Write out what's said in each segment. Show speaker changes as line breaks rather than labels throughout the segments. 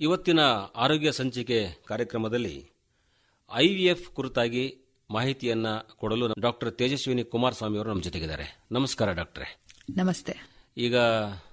ಇವತ್ತಿನ ಆರೋಗ್ಯ ಸಂಚಿಕೆ ಕಾರ್ಯಕ್ರಮದಲ್ಲಿ ಐವಿಎಫ್ ಕುರಿತಾಗಿ ಮಾಹಿತಿಯನ್ನು ಕೊಡಲು ಡಾಕ್ಟರ್ ತೇಜಸ್ವಿನಿ ಕುಮಾರಸ್ವಾಮಿ ಅವರು ನಮ್ಮ ಜೊತೆಗಿದ್ದಾರೆ. ನಮಸ್ಕಾರ ಡಾಕ್ಟ್ರೆ.
ನಮಸ್ತೆ.
ಈಗ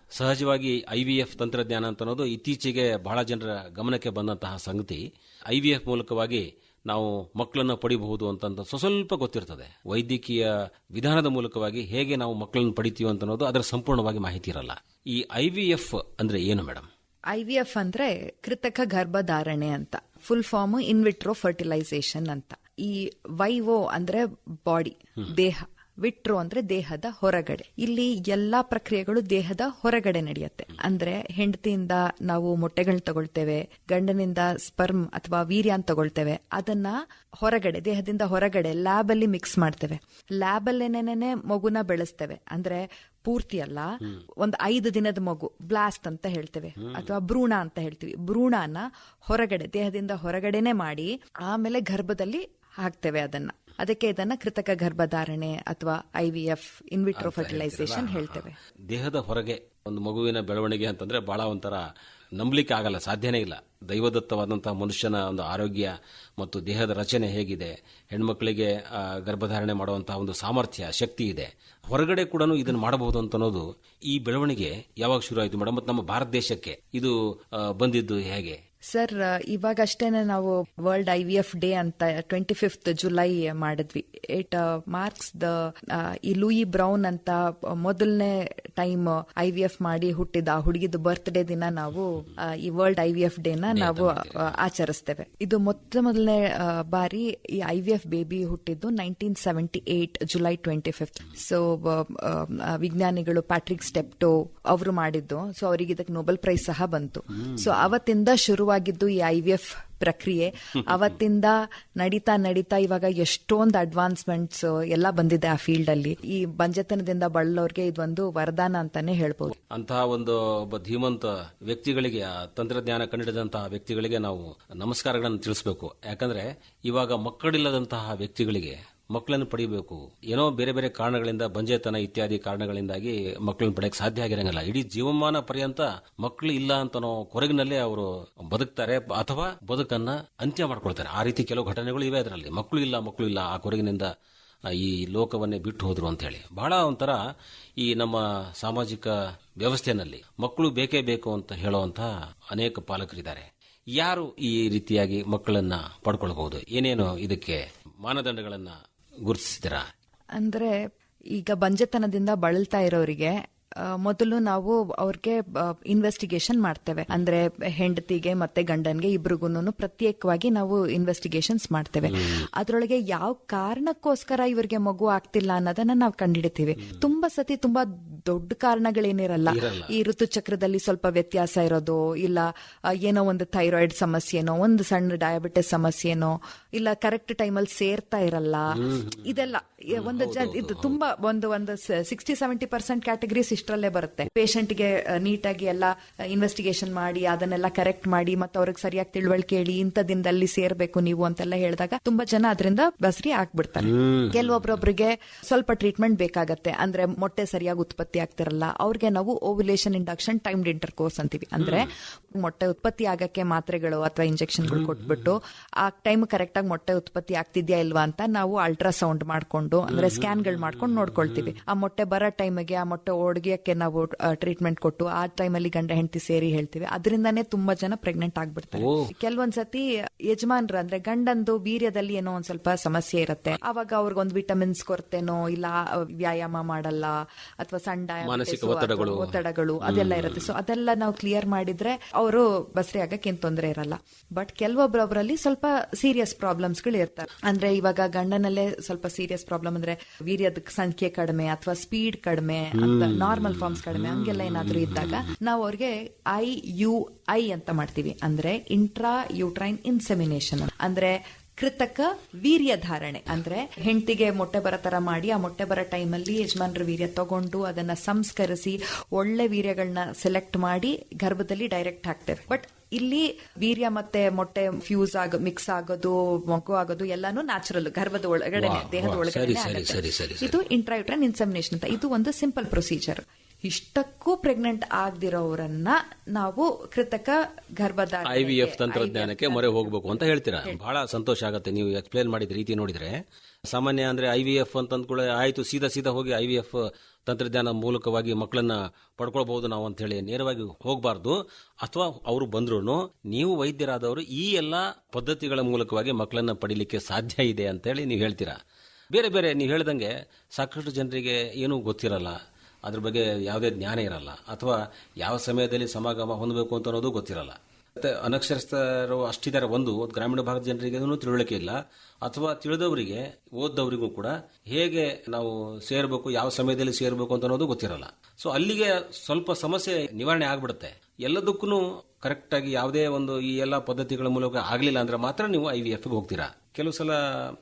ಸಹಜವಾಗಿ ಐವಿಎಫ್ ತಂತ್ರಜ್ಞಾನ ಅಂತ ಅನ್ನೋದು ಇತ್ತೀಚೆಗೆ ಬಹಳ ಜನರ ಗಮನಕ್ಕೆ ಬಂದಂತಹ ಸಂಗತಿ. ಐವಿಎಫ್ ಮೂಲಕವಾಗಿ ನಾವು ಮಕ್ಕಳನ್ನು ಪಡಿಬಹುದು ಅಂತ ಸ್ವಲ್ಪ ಗೊತ್ತಿರ್ತದೆ. ವೈದ್ಯಕೀಯ ವಿಧಾನದ ಮೂಲಕವಾಗಿ ಹೇಗೆ ನಾವು ಮಕ್ಕಳನ್ನು ಪಡಿತೀವಿ ಅಂತ ಅನ್ನೋದು ಅದರ ಸಂಪೂರ್ಣವಾಗಿ ಮಾಹಿತಿ ಇರಲ್ಲ. ಈ ಐವಿಎಫ್ ಅಂದ್ರೆ ಏನು ಮೇಡಮ್
ಐ ವಿ ಎಫ್ ಅಂದ್ರೆ ಕೃತಕ ಗರ್ಭಧಾರಣೆ ಅಂತ. ಫುಲ್ ಫಾರ್ಮ್ ಇನ್ವಿಟ್ರೋ ಫರ್ಟಿಲೈಸೇಷನ್ ಅಂತ. ಈ ವೈವೋ ಅಂದ್ರೆ ಬಾಡಿ ದೇಹ. ವಿಟ್ರೋ ಅಂದ್ರೆ ದೇಹದ ಹೊರಗಡೆ. ಇಲ್ಲಿ ಎಲ್ಲಾ ಪ್ರಕ್ರಿಯೆಗಳು ದೇಹದ ಹೊರಗಡೆ ನಡೆಯುತ್ತೆ. ಅಂದ್ರೆ ಹೆಂಡತಿಯಿಂದ ನಾವು ಮೊಟ್ಟೆಗಳು ತಗೊಳ್ತೇವೆ ಗಂಡನಿಂದ ಸ್ಪರ್ಮ್ ಅಥವಾ ವೀರ್ಯಾನ್ ತಗೊಳ್ತೇವೆ ಅದನ್ನ ಹೊರಗಡೆ ದೇಹದಿಂದ ಹೊರಗಡೆ ಲ್ಯಾಬ್ ಅಲ್ಲಿ ಮಿಕ್ಸ್ ಮಾಡ್ತೇವೆ. ಲ್ಯಾಬ್ ಅಲ್ಲೇನೇನೆ ಮಗುನ ಬೆಳೆಸ್ತೇವೆ. ಅಂದ್ರೆ ಪೂರ್ತಿ ಅಲ್ಲ ಒಂದು ಐದು ದಿನದ ಮಗು ಬ್ಲಾಸ್ಟ್ ಅಂತ ಹೇಳ್ತೇವೆ ಅಥವಾ ಭ್ರೂಣ ಅಂತ ಹೇಳ್ತೀವಿ. ಭ್ರೂಣನ ಹೊರಗಡೆ ದೇಹದಿಂದ ಹೊರಗಡೆನೆ ಮಾಡಿ ಆಮೇಲೆ ಗರ್ಭದಲ್ಲಿ ಹಾಕ್ತೇವೆ ಅದನ್ನ. ಅದಕ್ಕೆ ಇದನ್ನ ಕೃತಕ ಗರ್ಭಧಾರಣೆ ಅಥವಾ I V F in vitro fertilisation ಹೇಳ್ತೇವೆ.
ದೇಹದ ಹೊರಗೆ ಒಂದು ಮಗುವಿನ ಬೆಳವಣಿಗೆ ಅಂತಂದ್ರೆ ಬಹಳ ಒಂಥರ ನಂಬಲಿಕ್ಕೆ ಆಗಲ್ಲ ಸಾಧ್ಯನೇ ಇಲ್ಲ. ದೈವದತ್ತವಾದಂಥ ಮನುಷ್ಯನ ಒಂದು ಆರೋಗ್ಯ ಮತ್ತು ದೇಹದ ರಚನೆ ಹೇಗಿದೆ, ಹೆಣ್ಮಕ್ಳಿಗೆ ಗರ್ಭಧಾರಣೆ ಮಾಡುವಂತಹ ಒಂದು ಸಾಮರ್ಥ್ಯ, ಶಕ್ತಿ ಇದೆ. ಹೊರಗಡೆ ಕೂಡ ಇದನ್ನು ಮಾಡಬಹುದು ಅಂತ ಅನ್ನೋದು ಈ ಬೆಳವಣಿಗೆ ಯಾವಾಗ ಶುರು ಆಯಿತು ಮೇಡಮ್ ಮತ್ತು ನಮ್ಮ ಭಾರತ ದೇಶಕ್ಕೆ ಇದು ಬಂದಿದ್ದು ಹೇಗೆ?
ಸರ್ ಇವಾಗ ಅಷ್ಟೇನೆ ನಾವು world I V F day ಅಂತ ಟ್ವೆಂಟಿ ಫಿಫ್ತ್ ಜುಲೈ ಮಾಡಿದ್ವಿ ಇಟ್ ಮಾರ್ಕ್ಸ್ ದ ಈ ಲೂಯಿ ಬ್ರೌನ್ ಅಂತ ಮೊದಲನೇ ಟೈಮ್ ಐ ವಿ ಎಫ್ ಮಾಡಿ ಹುಟ್ಟಿದ ಆ ಹುಡುಗಿದ ಬರ್ತ್ಡೇ ದಿನ ನಾವು ಈ world I V F day ನ ನಾವು ಆಚರಿಸ್ತೇವೆ. ಇದು ಮೊತ್ತ ಮೊದಲನೇ ಬಾರಿ ಈ ಐ ವಿ ಎಫ್ ಬೇಬಿ ಹುಟ್ಟಿದ್ದು nineteen seventy eight July twenty fifth so ವಿಜ್ಞಾನಿಗಳು ಪ್ಯಾಟ್ರಿಕ್ ಸ್ಟೆಪ್ಟೋ ಅವರು ಮಾಡಿದ್ದು. ಸೊ ಅವರಿಗೆ ಇದಕ್ಕೆ ನೊಬೆಲ್ ಪ್ರೈಸ್ ಸಹ ಬಂತು. ಸೊ ಅವತ್ತಿಂದ ಶುರುವಾಗಿದ್ದು ಈ ಐ ವಿ ಎಫ್ ಪ್ರಕ್ರಿಯೆ. ಅವತ್ತಿಂದ ನಡೀತಾ ನಡೀತಾ ಇವಾಗ ಎಷ್ಟೊಂದು ಅಡ್ವಾನ್ಸ್ಮೆಂಟ್ಸ್ ಎಲ್ಲ ಬಂದಿದೆ ಆ ಫೀಲ್ಡ್ ಅಲ್ಲಿ. ಈ ಬಂಜತನದಿಂದ ಬಳಲೋರ್ಗೆ ಇದೊಂದು ವರದಾನ ಅಂತಾನೆ ಹೇಳ್ಬೋದು.
ಅಂತಹ ಒಂದು ಒಬ್ಬ ಧೀಮಂತ ವ್ಯಕ್ತಿಗಳಿಗೆ ತಂತ್ರಜ್ಞಾನ ಕಂಡಿಡಿದಂತಹ ವ್ಯಕ್ತಿಗಳಿಗೆ ನಾವು ನಮಸ್ಕಾರಗಳನ್ನು ತಿಳಿಸಬೇಕು. ಯಾಕಂದ್ರೆ ಇವಾಗ ಮಕ್ಕಳಿಲ್ಲದಂತಹ ವ್ಯಕ್ತಿಗಳಿಗೆ ಮಕ್ಕಳನ್ನು ಪಡಿಬೇಕು ಏನೋ ಬೇರೆ ಬೇರೆ ಕಾರಣಗಳಿಂದ, ಬಂಜೆತನ ಇತ್ಯಾದಿ ಕಾರಣಗಳಿಂದಾಗಿ ಮಕ್ಕಳನ್ನು ಪಡೆಯಕ್ಕೆ ಸಾಧ್ಯ ಆಗಿರಂಗಿಲ್ಲ. ಇಡೀ ಜೀವಮಾನ ಪರ್ಯಂತ ಮಕ್ಕಳು ಇಲ್ಲ ಅಂತನೋ ಕೊರಗಿನಲ್ಲೇ ಅವರು ಬದುಕ್ತಾರೆ ಅಥವಾ ಬದುಕನ್ನ ಅಂತ್ಯ ಮಾಡ್ಕೊಳ್ತಾರೆ. ಆ ರೀತಿ ಕೆಲವು ಘಟನೆಗಳು ಇವೆ ಅದರಲ್ಲಿ. ಮಕ್ಕಳು ಇಲ್ಲ ಮಕ್ಕಳು ಇಲ್ಲ, ಆ ಕೊರಗಿನಿಂದ ಈ ಲೋಕವನ್ನೇ ಬಿಟ್ಟು ಹೋದ್ರು ಅಂತ ಹೇಳಿ ಬಹಳ ಒಂಥರ ಈ ನಮ್ಮ ಸಾಮಾಜಿಕ ವ್ಯವಸ್ಥೆಯಲ್ಲಿ ಮಕ್ಕಳು ಬೇಕೇ ಬೇಕು ಅಂತ ಹೇಳುವಂತಹ ಅನೇಕ ಪಾಲಕರಿದ್ದಾರೆ. ಯಾರು ಈ ರೀತಿಯಾಗಿ ಮಕ್ಕಳನ್ನ ಪಡ್ಕೊಳ್ಬಹುದು? ಏನೇನು ಇದಕ್ಕೆ ಮಾನದಂಡಗಳನ್ನ ಗುರುತಿಸಿದ್ದೀರಾ?
ಅಂದ್ರೆ ಈಗ ಬಂಜೆತನದಿಂದ ಬಳಲ್ತಾ ಇರೋರಿಗೆ ಮೊದಲು ನಾವು ಅವ್ರಿಗೆ ಇನ್ವೆಸ್ಟಿಗೇಷನ್ ಮಾಡ್ತೇವೆ. ಅಂದ್ರೆ ಹೆಂಡತಿಗೆ ಮತ್ತೆ ಗಂಡನ್ಗೆ ಇಬ್ರಿಗೂನು ಪ್ರತ್ಯೇಕವಾಗಿ ನಾವು ಇನ್ವೆಸ್ಟಿಗೇಷನ್ಸ್ ಮಾಡ್ತೇವೆ. ಅದ್ರೊಳಗೆ ಯಾವ ಕಾರಣಕ್ಕೋಸ್ಕರ ಇವರಿಗೆ ಮಗು ಆಗ್ತಿಲ್ಲ ಅನ್ನೋದನ್ನ ನಾವು ಕಂಡುಹಿಡಿತೀವಿ ತುಂಬಾ ಸತಿ ತುಂಬಾ ದೊಡ್ಡ ಕಾರಣಗಳೇನಿರಲ್ಲ. ಈ ಋತುಚಕ್ರದಲ್ಲಿ ಸ್ವಲ್ಪ ವ್ಯತ್ಯಾಸ ಇರೋದು ಇಲ್ಲ ಏನೋ ಒಂದು ಥೈರಾಯ್ಡ್ ಸಮಸ್ಯೆನೋ ಒಂದು ಸಣ್ಣ ಡಯಾಬಿಟಿಸ್ ಸಮಸ್ಯೆನೋ ಇಲ್ಲ ಕರೆಕ್ಟ್ ಟೈಮಲ್ಲಿ ಸೇರ್ತಾ ಇರಲ್ಲ. ಇದೆಲ್ಲ ಒಂದು ಇದು ತುಂಬಾ ಒಂದು ಒಂದು ಸಿಕ್ಸ್ಟಿ ಸೆವೆಂಟಿ ಪರ್ಸೆಂಟ್ ಕ್ಯಾಟಗರೀಸ್ ಇಷ್ಟರಲ್ಲೇ ಬರುತ್ತೆ. ಪೇಷಂಟ್ಗೆ ನೀಟಾಗಿ ಎಲ್ಲ ಇನ್ವೆಸ್ಟಿಗೇಷನ್ ಮಾಡಿ ಅದನ್ನೆಲ್ಲ ಕರೆಕ್ಟ್ ಮಾಡಿ ಮತ್ತೆ ಅವ್ರಿಗೆ ಸರಿಯಾಗಿ ತಿಳುವಳಿಕೆ ಹೇಳಿ ಇಂಥ ದಿನದಲ್ಲಿ ಸೇರ್ಬೇಕು ನೀವು ಅಂತೆಲ್ಲ ಹೇಳಿದಾಗ ತುಂಬಾ ಜನ ಅದರಿಂದ ಬಸ್ರಿ ಆಗ್ಬಿಡ್ತಾರೆ. ಕೆಲವೊಬ್ಬರೊಬ್ಬರಿಗೆ ಸ್ವಲ್ಪ ಟ್ರೀಟ್ಮೆಂಟ್ ಬೇಕಾಗತ್ತೆ. ಅಂದ್ರೆ ಮೊಟ್ಟೆ ಸರಿಯಾಗಿ ಉತ್ಪತ್ತಿ ಆಗ್ತಿರಲ್ಲ. ಅವ್ರಿಗೆ ನಾವು ovulation induction timed intercourse ಅಂತೀವಿ. ಅಂದ್ರೆ ಮೊಟ್ಟೆ ಉತ್ಪತ್ತಿ ಆಗಕ್ಕೆ ಮಾತ್ರೆಗಳು ಅಥವಾ ಇಂಜೆಕ್ಷನ್ಗಳು ಕೊಟ್ಬಿಟ್ಟು ಆ ಟೈಮ್ ಕರೆಕ್ಟ್ ಆಗಿ ಮೊಟ್ಟೆ ಉತ್ಪತ್ತಿ ಆಗ್ತಿದ್ಯಾ ಇಲ್ವಾ ಅಂತ ನಾವು ಅಲ್ಟ್ರಾಸೌಂಡ್ ಮಾಡ್ಕೊಂಡು ಅಂದ್ರೆ ಸ್ಕ್ಯಾನ್ಗಳು ಮಾಡ್ಕೊಂಡು ನೋಡ್ಕೊಳ್ತೀವಿ. ಆ ಮೊಟ್ಟೆ ಬರೋ ಟೈಮ್ಗೆ ಆ ಮೊಟ್ಟೆ ಒಡ್ಗಿಯಕ್ಕೆ ನಾವು ಟ್ರೀಟ್ಮೆಂಟ್ ಕೊಟ್ಟು ಆ ಟೈಮಲ್ಲಿ ಗಂಡ ಹೆಂಡತಿ ಸೇರಿ ಹೇಳ್ತೀವಿ. ಅದರಿಂದಾನೇ ತುಂಬಾ ಜನ ಪ್ರೆಗ್ನೆಂಟ್ ಆಗ್ಬಿಡ್ತಾರೆ. ಕೆಲವೊಂದ್ಸತಿ ಯಜಮಾನ್ರ ಅಂದ್ರೆ ಗಂಡಂದು ವೀರ್ಯದಲ್ಲಿ ಏನೋ ಒಂದ್ ಸ್ವಲ್ಪ ಸಮಸ್ಯೆ ಇರುತ್ತೆ. ಅವಾಗ ಅವ್ರಿಗೊಂದು ವಿಟಮಿನ್ಸ್ ಕೊರತೆನೋ ಇಲ್ಲ ವ್ಯಾಯಾಮ ಮಾಡಲ್ಲ ಅಥವಾ ಸಣ್ಣ
ಮಾನಸಿಕ ಒತ್ತಡಗಳು.
ಅದೆಲ್ಲ ಇರುತ್ತೆ. ಸೊ ಅದೆಲ್ಲ ನಾವು ಕ್ಲಿಯರ್ ಮಾಡಿದ್ರೆ ಅವರು ಬಸ್ರಿ ಆಗಕ್ಕೆ ಏನ್ ತೊಂದರೆ ಇರಲ್ಲ. ಬಟ್ ಕೆಲವೊಬ್ಬರೊಬ್ಬರಲ್ಲಿ ಸ್ವಲ್ಪ ಸೀರಿಯಸ್ ಪ್ರಾಬ್ಲಮ್ಸ್ಗಳು ಇರ್ತಾರೆ ಅಂದ್ರೆ ಇವಾಗ ಗಂಡನಲ್ಲೇ ಸ್ವಲ್ಪ ಸೀರಿಯಸ್ ಪ್ರಾಬ್ಲಮ್ ಅಂದ್ರೆ ವೀರ್ಯದ ಸಂಖ್ಯೆ ಕಡಿಮೆ ಅಥವಾ ಸ್ಪೀಡ್ ಕಡಿಮೆ ಅಂತ ನಾರ್ಮಲ್ ಫಾರ್ಮ್ಸ್ ಕಡಿಮೆ ಹಂಗೆಲ್ಲ ಏನಾದರೂ ಇದ್ದಾಗ ನಾವು ಅವ್ರಿಗೆ ಐ ಯು ಐ ಅಂತ ಮಾಡ್ತೀವಿ. ಅಂದ್ರೆ ಇಂಟ್ರಾ ಯೂಟ್ರೈನ್ ಇನ್ಸೆಮಿನೇಷನ್ ಅಂದ್ರೆ ಕೃತಕ ವೀರ್ಯ ಧಾರಣೆ. ಅಂದ್ರೆ ಹೆಂಡತಿಗೆ ಮೊಟ್ಟೆ ಬರ ತರ ಮಾಡಿ ಆ ಮೊಟ್ಟೆ ಬರೋ ಟೈಮಲ್ಲಿ ಯಜಮಾನ್ರ ವೀರ್ಯ ತಗೊಂಡು ಅದನ್ನ ಸಂಸ್ಕರಿಸಿ ಒಳ್ಳೆ ವೀರ್ಯಗಳನ್ನ ಸೆಲೆಕ್ಟ್ ಮಾಡಿ ಗರ್ಭದಲ್ಲಿ ಡೈರೆಕ್ಟ್ ಹಾಕ್ತೇವೆ. ಬಟ್ ಇಲ್ಲಿ ವೀರ್ಯ ಮತ್ತೆ ಮೊಟ್ಟೆ ಫ್ಯೂಸ್ ಆಗ ಮಿಕ್ಸ್ ಆಗೋದು ಮಗು ಆಗೋದು ಎಲ್ಲಾನು ನ್ಯಾಚುರಲ್ ಗರ್ಭದ ಒಳಗಡೆ ದೇಹದ ಒಳಗಡೆ. ಇದು ಇಂಟ್ರಾಯುಟ್ರನ್ ಇನ್ಸಮಿನೇಷನ್ ಅಂತ. ಇದು ಒಂದು ಸಿಂಪಲ್ ಪ್ರೊಸೀಜರ್ ಇಷ್ಟಕ್ಕೂ ಪ್ರೆಗ್ನೆಂಟ್ ಆಗದಿರೋರನ್ನ ನಾವು ಕೃತಕ
ಗರ್ಭದ ಐವಿಎಫ್ ತಂತ್ರಜ್ಞಾನಕ್ಕೆ ಮೊರೆ ಹೋಗಬೇಕು ಅಂತ ಹೇಳ್ತೀರಾ? ಬಹಳ ಸಂತೋಷ ಆಗುತ್ತೆ ನೀವು ಎಕ್ಸ್ಪ್ಲೇನ್ ಮಾಡಿದ ರೀತಿ ನೋಡಿದ್ರೆ. ಸಾಮಾನ್ಯ ಅಂದ್ರೆ ಐವಿಎಫ್ ವಿ ಎಫ್ ಅಂತ ಅಂದ್ಕೊಳ್ಳೆ ಆಯ್ತು ಸೀದಾ ಸೀದಾ ಹೋಗಿ ಐವಿಎಫ್ ತಂತ್ರಜ್ಞಾನ ಮೂಲಕವಾಗಿ ಮಕ್ಕಳನ್ನ ಪಡ್ಕೊಳ್ಬಹುದು ನಾವು ಅಂತ ಹೇಳಿ ನೇರವಾಗಿ ಹೋಗಬಾರ್ದು. ಅಥವಾ ಅವರು ಬಂದ್ರು ನೀವು ವೈದ್ಯರಾದವರು ಈ ಎಲ್ಲ ಪದ್ಧತಿಗಳ ಮೂಲಕವಾಗಿ ಮಕ್ಕಳನ್ನ ಪಡಿಲಿಕ್ಕೆ ಸಾಧ್ಯ ಇದೆ ಅಂತ ಹೇಳಿ ನೀವು ಹೇಳ್ತೀರಾ? ಬೇರೆ ಬೇರೆ ನೀವು ಹೇಳ್ದಂಗೆ ಸಾಕಷ್ಟು ಜನರಿಗೆ ಏನೂ ಗೊತ್ತಿರಲ್ಲ. ಅದ್ರ ಬಗ್ಗೆ ಯಾವುದೇ ಜ್ಞಾನ ಇರಲ್ಲ. ಅಥವಾ ಯಾವ ಸಮಯದಲ್ಲಿ ಸಮಾಗಮ ಹೊಂದಬೇಕು ಅಂತ ಅನ್ನೋದು ಗೊತ್ತಿರಲ್ಲ. ಅನಕ್ಷರಸ್ಥರು ಅಷ್ಟಿದ್ದಾರೆ ಒಂದು ಗ್ರಾಮೀಣ ಭಾಗದ ಜನರಿಗೆ ಅದನ್ನು ತಿಳುವಳಿಕೆ ಇಲ್ಲ. ಅಥವಾ ತಿಳಿದವರಿಗೆ, ಓದ್ದವರಿಗೂ ಕೂಡ ಹೇಗೆ ನಾವು ಸೇರಬೇಕು, ಯಾವ ಸಮಯದಲ್ಲಿ ಸೇರಬೇಕು ಅಂತ ಅನ್ನೋದು ಗೊತ್ತಿರಲ್ಲ. ಸೊ ಅಲ್ಲಿಗೆ ಸ್ವಲ್ಪ ಸಮಸ್ಯೆ ನಿವಾರಣೆ ಆಗ್ಬಿಡುತ್ತೆ. ಎಲ್ಲದಕ್ಕೂ ಕರೆಕ್ಟ್ ಆಗಿ ಯಾವುದೇ ಒಂದು ಈ ಎಲ್ಲ ಪದ್ಧತಿಗಳ ಮೂಲಕ ಆಗಲಿಲ್ಲ ಅಂದ್ರೆ ಮಾತ್ರ ನೀವು ಐ ವಿ ಎಫ್ಗೆ ಹೋಗ್ತೀರಾ. ಕೆಲವು ಸಲ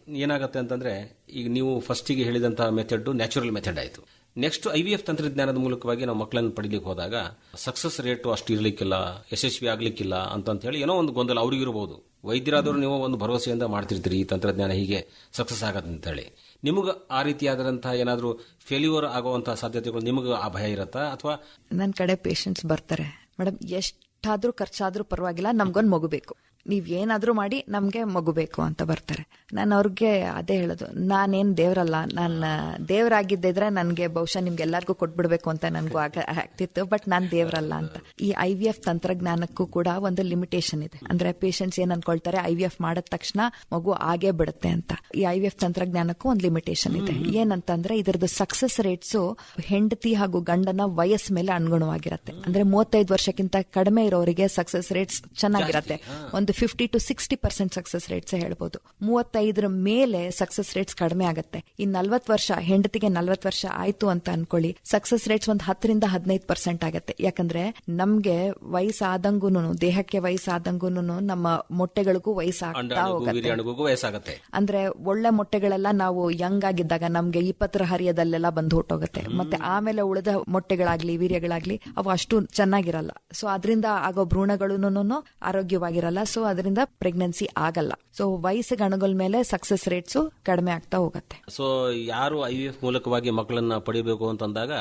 ಏನಾಗುತ್ತೆ ಅಂತಂದ್ರೆ, ಈಗ ನೀವು ಫಸ್ಟಿಗೆ ಹೇಳಿದಂತಹ ಮೆಥಡ್ ನ್ಯಾಚುರಲ್ ಮೆಥಡ್ ಆಯಿತು. ನೆಕ್ಸ್ಟ್ ಐ ವಿ ಎಫ್ ತಂತ್ರಜ್ಞಾನದ ಮೂಲಕವಾಗಿ ನಾವು ಮಕ್ಕಳನ್ನು ಪಡಿಲಿಕ್ಕೆ ಹೋದಾಗ ಸಕ್ಸಸ್ ರೇಟು ಅಷ್ಟು ಇರಲಿಕ್ಕಿಲ್ಲ, ಯಶಸ್ವಿ ಆಗ್ಲಿಕ್ಕಿಲ್ಲ ಅಂತ ಹೇಳಿ ಏನೋ ಒಂದು ಗೊಂದಲ ಅವ್ರಿಗಿರ್ಬೋದು ವೈದ್ಯರಾದರೂ ನೀವು ಒಂದು ಭರವಸೆಯಿಂದ ಮಾಡ್ತಿರ್ತೀರಿ ಈ ತಂತ್ರಜ್ಞಾನ ಹೀಗೆ ಸಕ್ಸಸ್ ಆಗತ್ತೆ ಅಂತ ಹೇಳಿ ನಿಮಗೆ ಆ ರೀತಿಯಾದಂತಹ ಏನಾದರೂ ಫೇಲ್ಯೂರ್ ಆಗುವಂತಹ ಸಾಧ್ಯತೆಗಳು ನಿಮಗೆ ಆ ಭಯ ಇರತ್ತಾ ಅಥವಾ?
ನನ್ನ ಕಡೆ ಪೇಷಂಟ್ಸ್ ಬರ್ತಾರೆ. ಮೇಡಮ್ ಎಷ್ಟಾದ್ರೂ ಖರ್ಚಾದ್ರೂ ಪರವಾಗಿಲ್ಲ, ನಮ್ಗೊಂದು ಮಗು ಬೇಕು. ನೀವ್ ಏನಾದ್ರೂ ಮಾಡಿ ನಮ್ಗೆ ಮಗು ಬೇಕು ಅಂತ ಬರ್ತಾರೆ. ನಾನು ಅವ್ರಿಗೆ ಅದೇ ಹೇಳೋದು ನಾನೇನ್ ದೇವ್ರಲ್ಲ ನಾನು ದೇವರಾಗಿದ್ದಿದ್ರೆ ನನ್ಗೆ ಬಹುಶಃ ನಿಮ್ಗೆಲ್ಲರಿಗೂ ಕೊಟ್ಬಿಡ್ಬೇಕು ಅಂತ ನನ್ಗೂ ಆಗ ಆಗ್ತಿತ್ತು ಬಟ್ ನಾನ್ ದೇವ್ರಲ್ಲ ಅಂತ. ಈ ಐ ವಿ ಎಫ್ ತಂತ್ರಜ್ಞಾನಕ್ಕೂ ಕೂಡ ಒಂದು ಲಿಮಿಟೇಷನ್ ಇದೆ. ಅಂದ್ರೆ ಪೇಷಂಟ್ಸ್ ಏನ್ ಅನ್ಕೊಳ್ತಾರೆ ಐ ವಿ ಎಫ್ ಮಾಡಿದ ತಕ್ಷಣ ಮಗು ಆಗೇ ಬಿಡುತ್ತೆ ಅಂತ. ಈ ಐ ವಿ ಎಫ್ ತಂತ್ರಜ್ಞಾನಕ್ಕೂ ಒಂದು ಲಿಮಿಟೇಷನ್ ಇದೆ. ಏನಂತಂದ್ರೆ ಇದರದ್ದು ಸಕ್ಸಸ್ ರೇಟ್ಸ್ ಹೆಂಡತಿ ಹಾಗೂ ಗಂಡನ ವಯಸ್ಸು ಮೇಲೆ ಅನುಗುಣವಾಗಿರುತ್ತೆ. ಅಂದ್ರೆ ಮೂವತ್ತೈದು ವರ್ಷಕ್ಕಿಂತ ಕಡಿಮೆ ಇರೋರಿಗೆ ಸಕ್ಸಸ್ ರೇಟ್ಸ್ ಚೆನ್ನಾಗಿರತ್ತೆ. ಒಂದು fifty to sixty percent success rates ಹೇಳ್ಬೋದು. ಮೂವತ್ತೈದರ ಮೇಲೆ ಸಕ್ಸಸ್ ರೇಟ್ಸ್ ಕಡಿಮೆ ಆಗುತ್ತೆ. ಈ ನಲ್ವತ್ ವರ್ಷ ಹೆಂಡತಿಗೆ ನಲ್ವತ್ ವರ್ಷ ಆಯ್ತು ಅಂತ ಅನ್ಕೊಳ್ಳಿ. ಸಕ್ಸಸ್ ರೇಟ್ಸ್ ಒಂದು ಹತ್ತರಿಂದ ಹದಿನೈದು ಪರ್ಸೆಂಟ್ ಆಗುತ್ತೆ. ಯಾಕಂದ್ರೆ ನಮ್ಗೆ ವಯಸ್ಸಾದಂಗೂನು ದೇಹಕ್ಕೆ ವಯಸ್ಸಾದಂಗೂನು ನಮ್ಮ ಮೊಟ್ಟೆಗಳಿಗೂ ವಯಸ್ಸಾಗ್ತಾ ಹೋಗುತ್ತೆ. ಅಂದ್ರೆ ಒಳ್ಳೆ ಮೊಟ್ಟೆಗಳೆಲ್ಲ ನಾವು ಯಂಗ್ ಆಗಿದ್ದಾಗ ನಮ್ಗೆ ಇಪ್ಪತ್ತರ ಹರಿಯದಲ್ಲೆಲ್ಲ ಬಂದು ಹೊಟ್ಟೋಗುತ್ತೆ. ಮತ್ತೆ ಆಮೇಲೆ ಉಳಿದ ಮೊಟ್ಟೆಗಳಾಗ್ಲಿ ವೀರ್ಯಗಳಾಗ್ಲಿ ಅವು ಅಷ್ಟು ಚೆನ್ನಾಗಿರಲ್ಲ. ಸೊ ಅದರಿಂದ ಆಗೋ ಭ್ರೂಣಗಳು ಆರೋಗ್ಯವಾಗಿರಲ್ಲ. ಸೊ ಅದರಿಂದ ಪ್ರೆಗ್ನೆನ್ಸಿ ಆಗಲ್ಲ. ಸೊ ವಯಸ್ಸಿಗೆ ಗಣಗಳ ಮೇಲೆ ಸಕ್ಸಸ್ ರೇಟ್ಸ್ ಕಡಿಮೆ ಆಗ್ತಾ ಹೋಗುತ್ತೆ.
ಸೊ ಯಾರು ಐ ವಿ ಎಫ್ ಮೂಲಕವಾಗಿ ಮಕ್ಕಳನ್ನ ಪಡಿಬೇಕು ಅಂತಂದಾಗ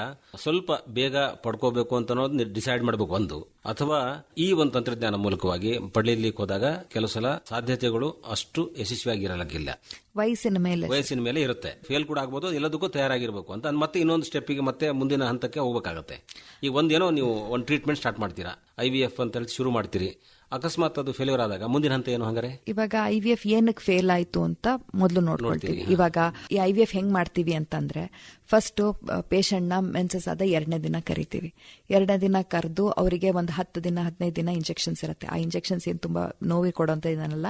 ಸ್ವಲ್ಪ ಬೇಗ ಪಡ್ಕೋಬೇಕು ಅಂತ ಡಿಸೈಡ್ ಮಾಡಬೇಕು ಒಂದು. ಅಥವಾ ಈ ಒಂದು ತಂತ್ರಜ್ಞಾನ ಮೂಲಕವಾಗಿ ಪಡೆಯಲಿಕ್ಕೆ ಹೋದಾಗ ಕೆಲವು ಸಲ ಸಾಧ್ಯತೆಗಳು ಅಷ್ಟು ಯಶಸ್ವಿಯಾಗಿರಲಿಕ್ಕಿಲ್ಲ.
ವಯಸ್ಸಿನ ಮೇಲೆ.
ವಯಸ್ಸಿನ ಮೇಲೆ ಇರುತ್ತೆ. ಫೇಲ್ ಕೂಡ ಆಗ್ಬೋದು ಎಲ್ಲದಕ್ಕೂ ತಯಾರಾಗಿರ್ಬೇಕು ಅಂತ. ಮತ್ತೆ ಇನ್ನೊಂದು ಸ್ಟೆಪ್ಪಿಗೆ ಮತ್ತೆ ಮುಂದಿನ ಹಂತಕ್ಕೆ ಹೋಗ್ಬೇಕಾಗತ್ತೆ. ಈಗ ಒಂದೇನೋ ನೀವು ಒಂದು ಟ್ರೀಟ್ಮೆಂಟ್ ಸ್ಟಾರ್ಟ್ ಮಾಡ್ತೀರಾ. ಐ ವಿ ಎಫ್ ಅಂತ ಹೇಳಿ ಶುರು ಮಾಡ್ತೀರಿ. ಅಕಸ್ಮಾತ್ ಅದು ಫೇಲ್ಯೂರ್ ಆದಾಗ ಮುಂದಿನ ಹಂತ ಏನು ಹಂಗಾರೆ?
ಇವಾಗ ಐ ವಿ ಎಫ್ ಏನಕ್ಕೆ ಫೇಲ್ ಆಯ್ತು ಅಂತ ಮೊದಲು ನೋಡ್ಕೊಳ್ತೀವಿ. ಇವಾಗ ಈ ಐ ವಿ ಎಫ್ ಹೆಂಗ್ ಮಾಡ್ತೀವಿ ಅಂತಂದ್ರೆ ಫಸ್ಟ್ ಪೇಷಂಟ್ನ ಮೆನ್ಸಸ್ ಆದ ಎರಡನೇ ದಿನ ಕರಿತೀವಿ. ಎರಡನೇ ದಿನ ಕರೆದು ಅವರಿಗೆ ಒಂದು ಹತ್ತು ದಿನ ಹದಿನೈದು ದಿನ ಇಂಜೆಕ್ಷನ್ಸ್ ಇರುತ್ತೆ. ಆ ಇಂಜೆಕ್ಷನ್ಸ್ ಏನು ತುಂಬಾ ನೋವಿ ಕೊಡೋಂತ ಇದನ್ನಲ್ಲ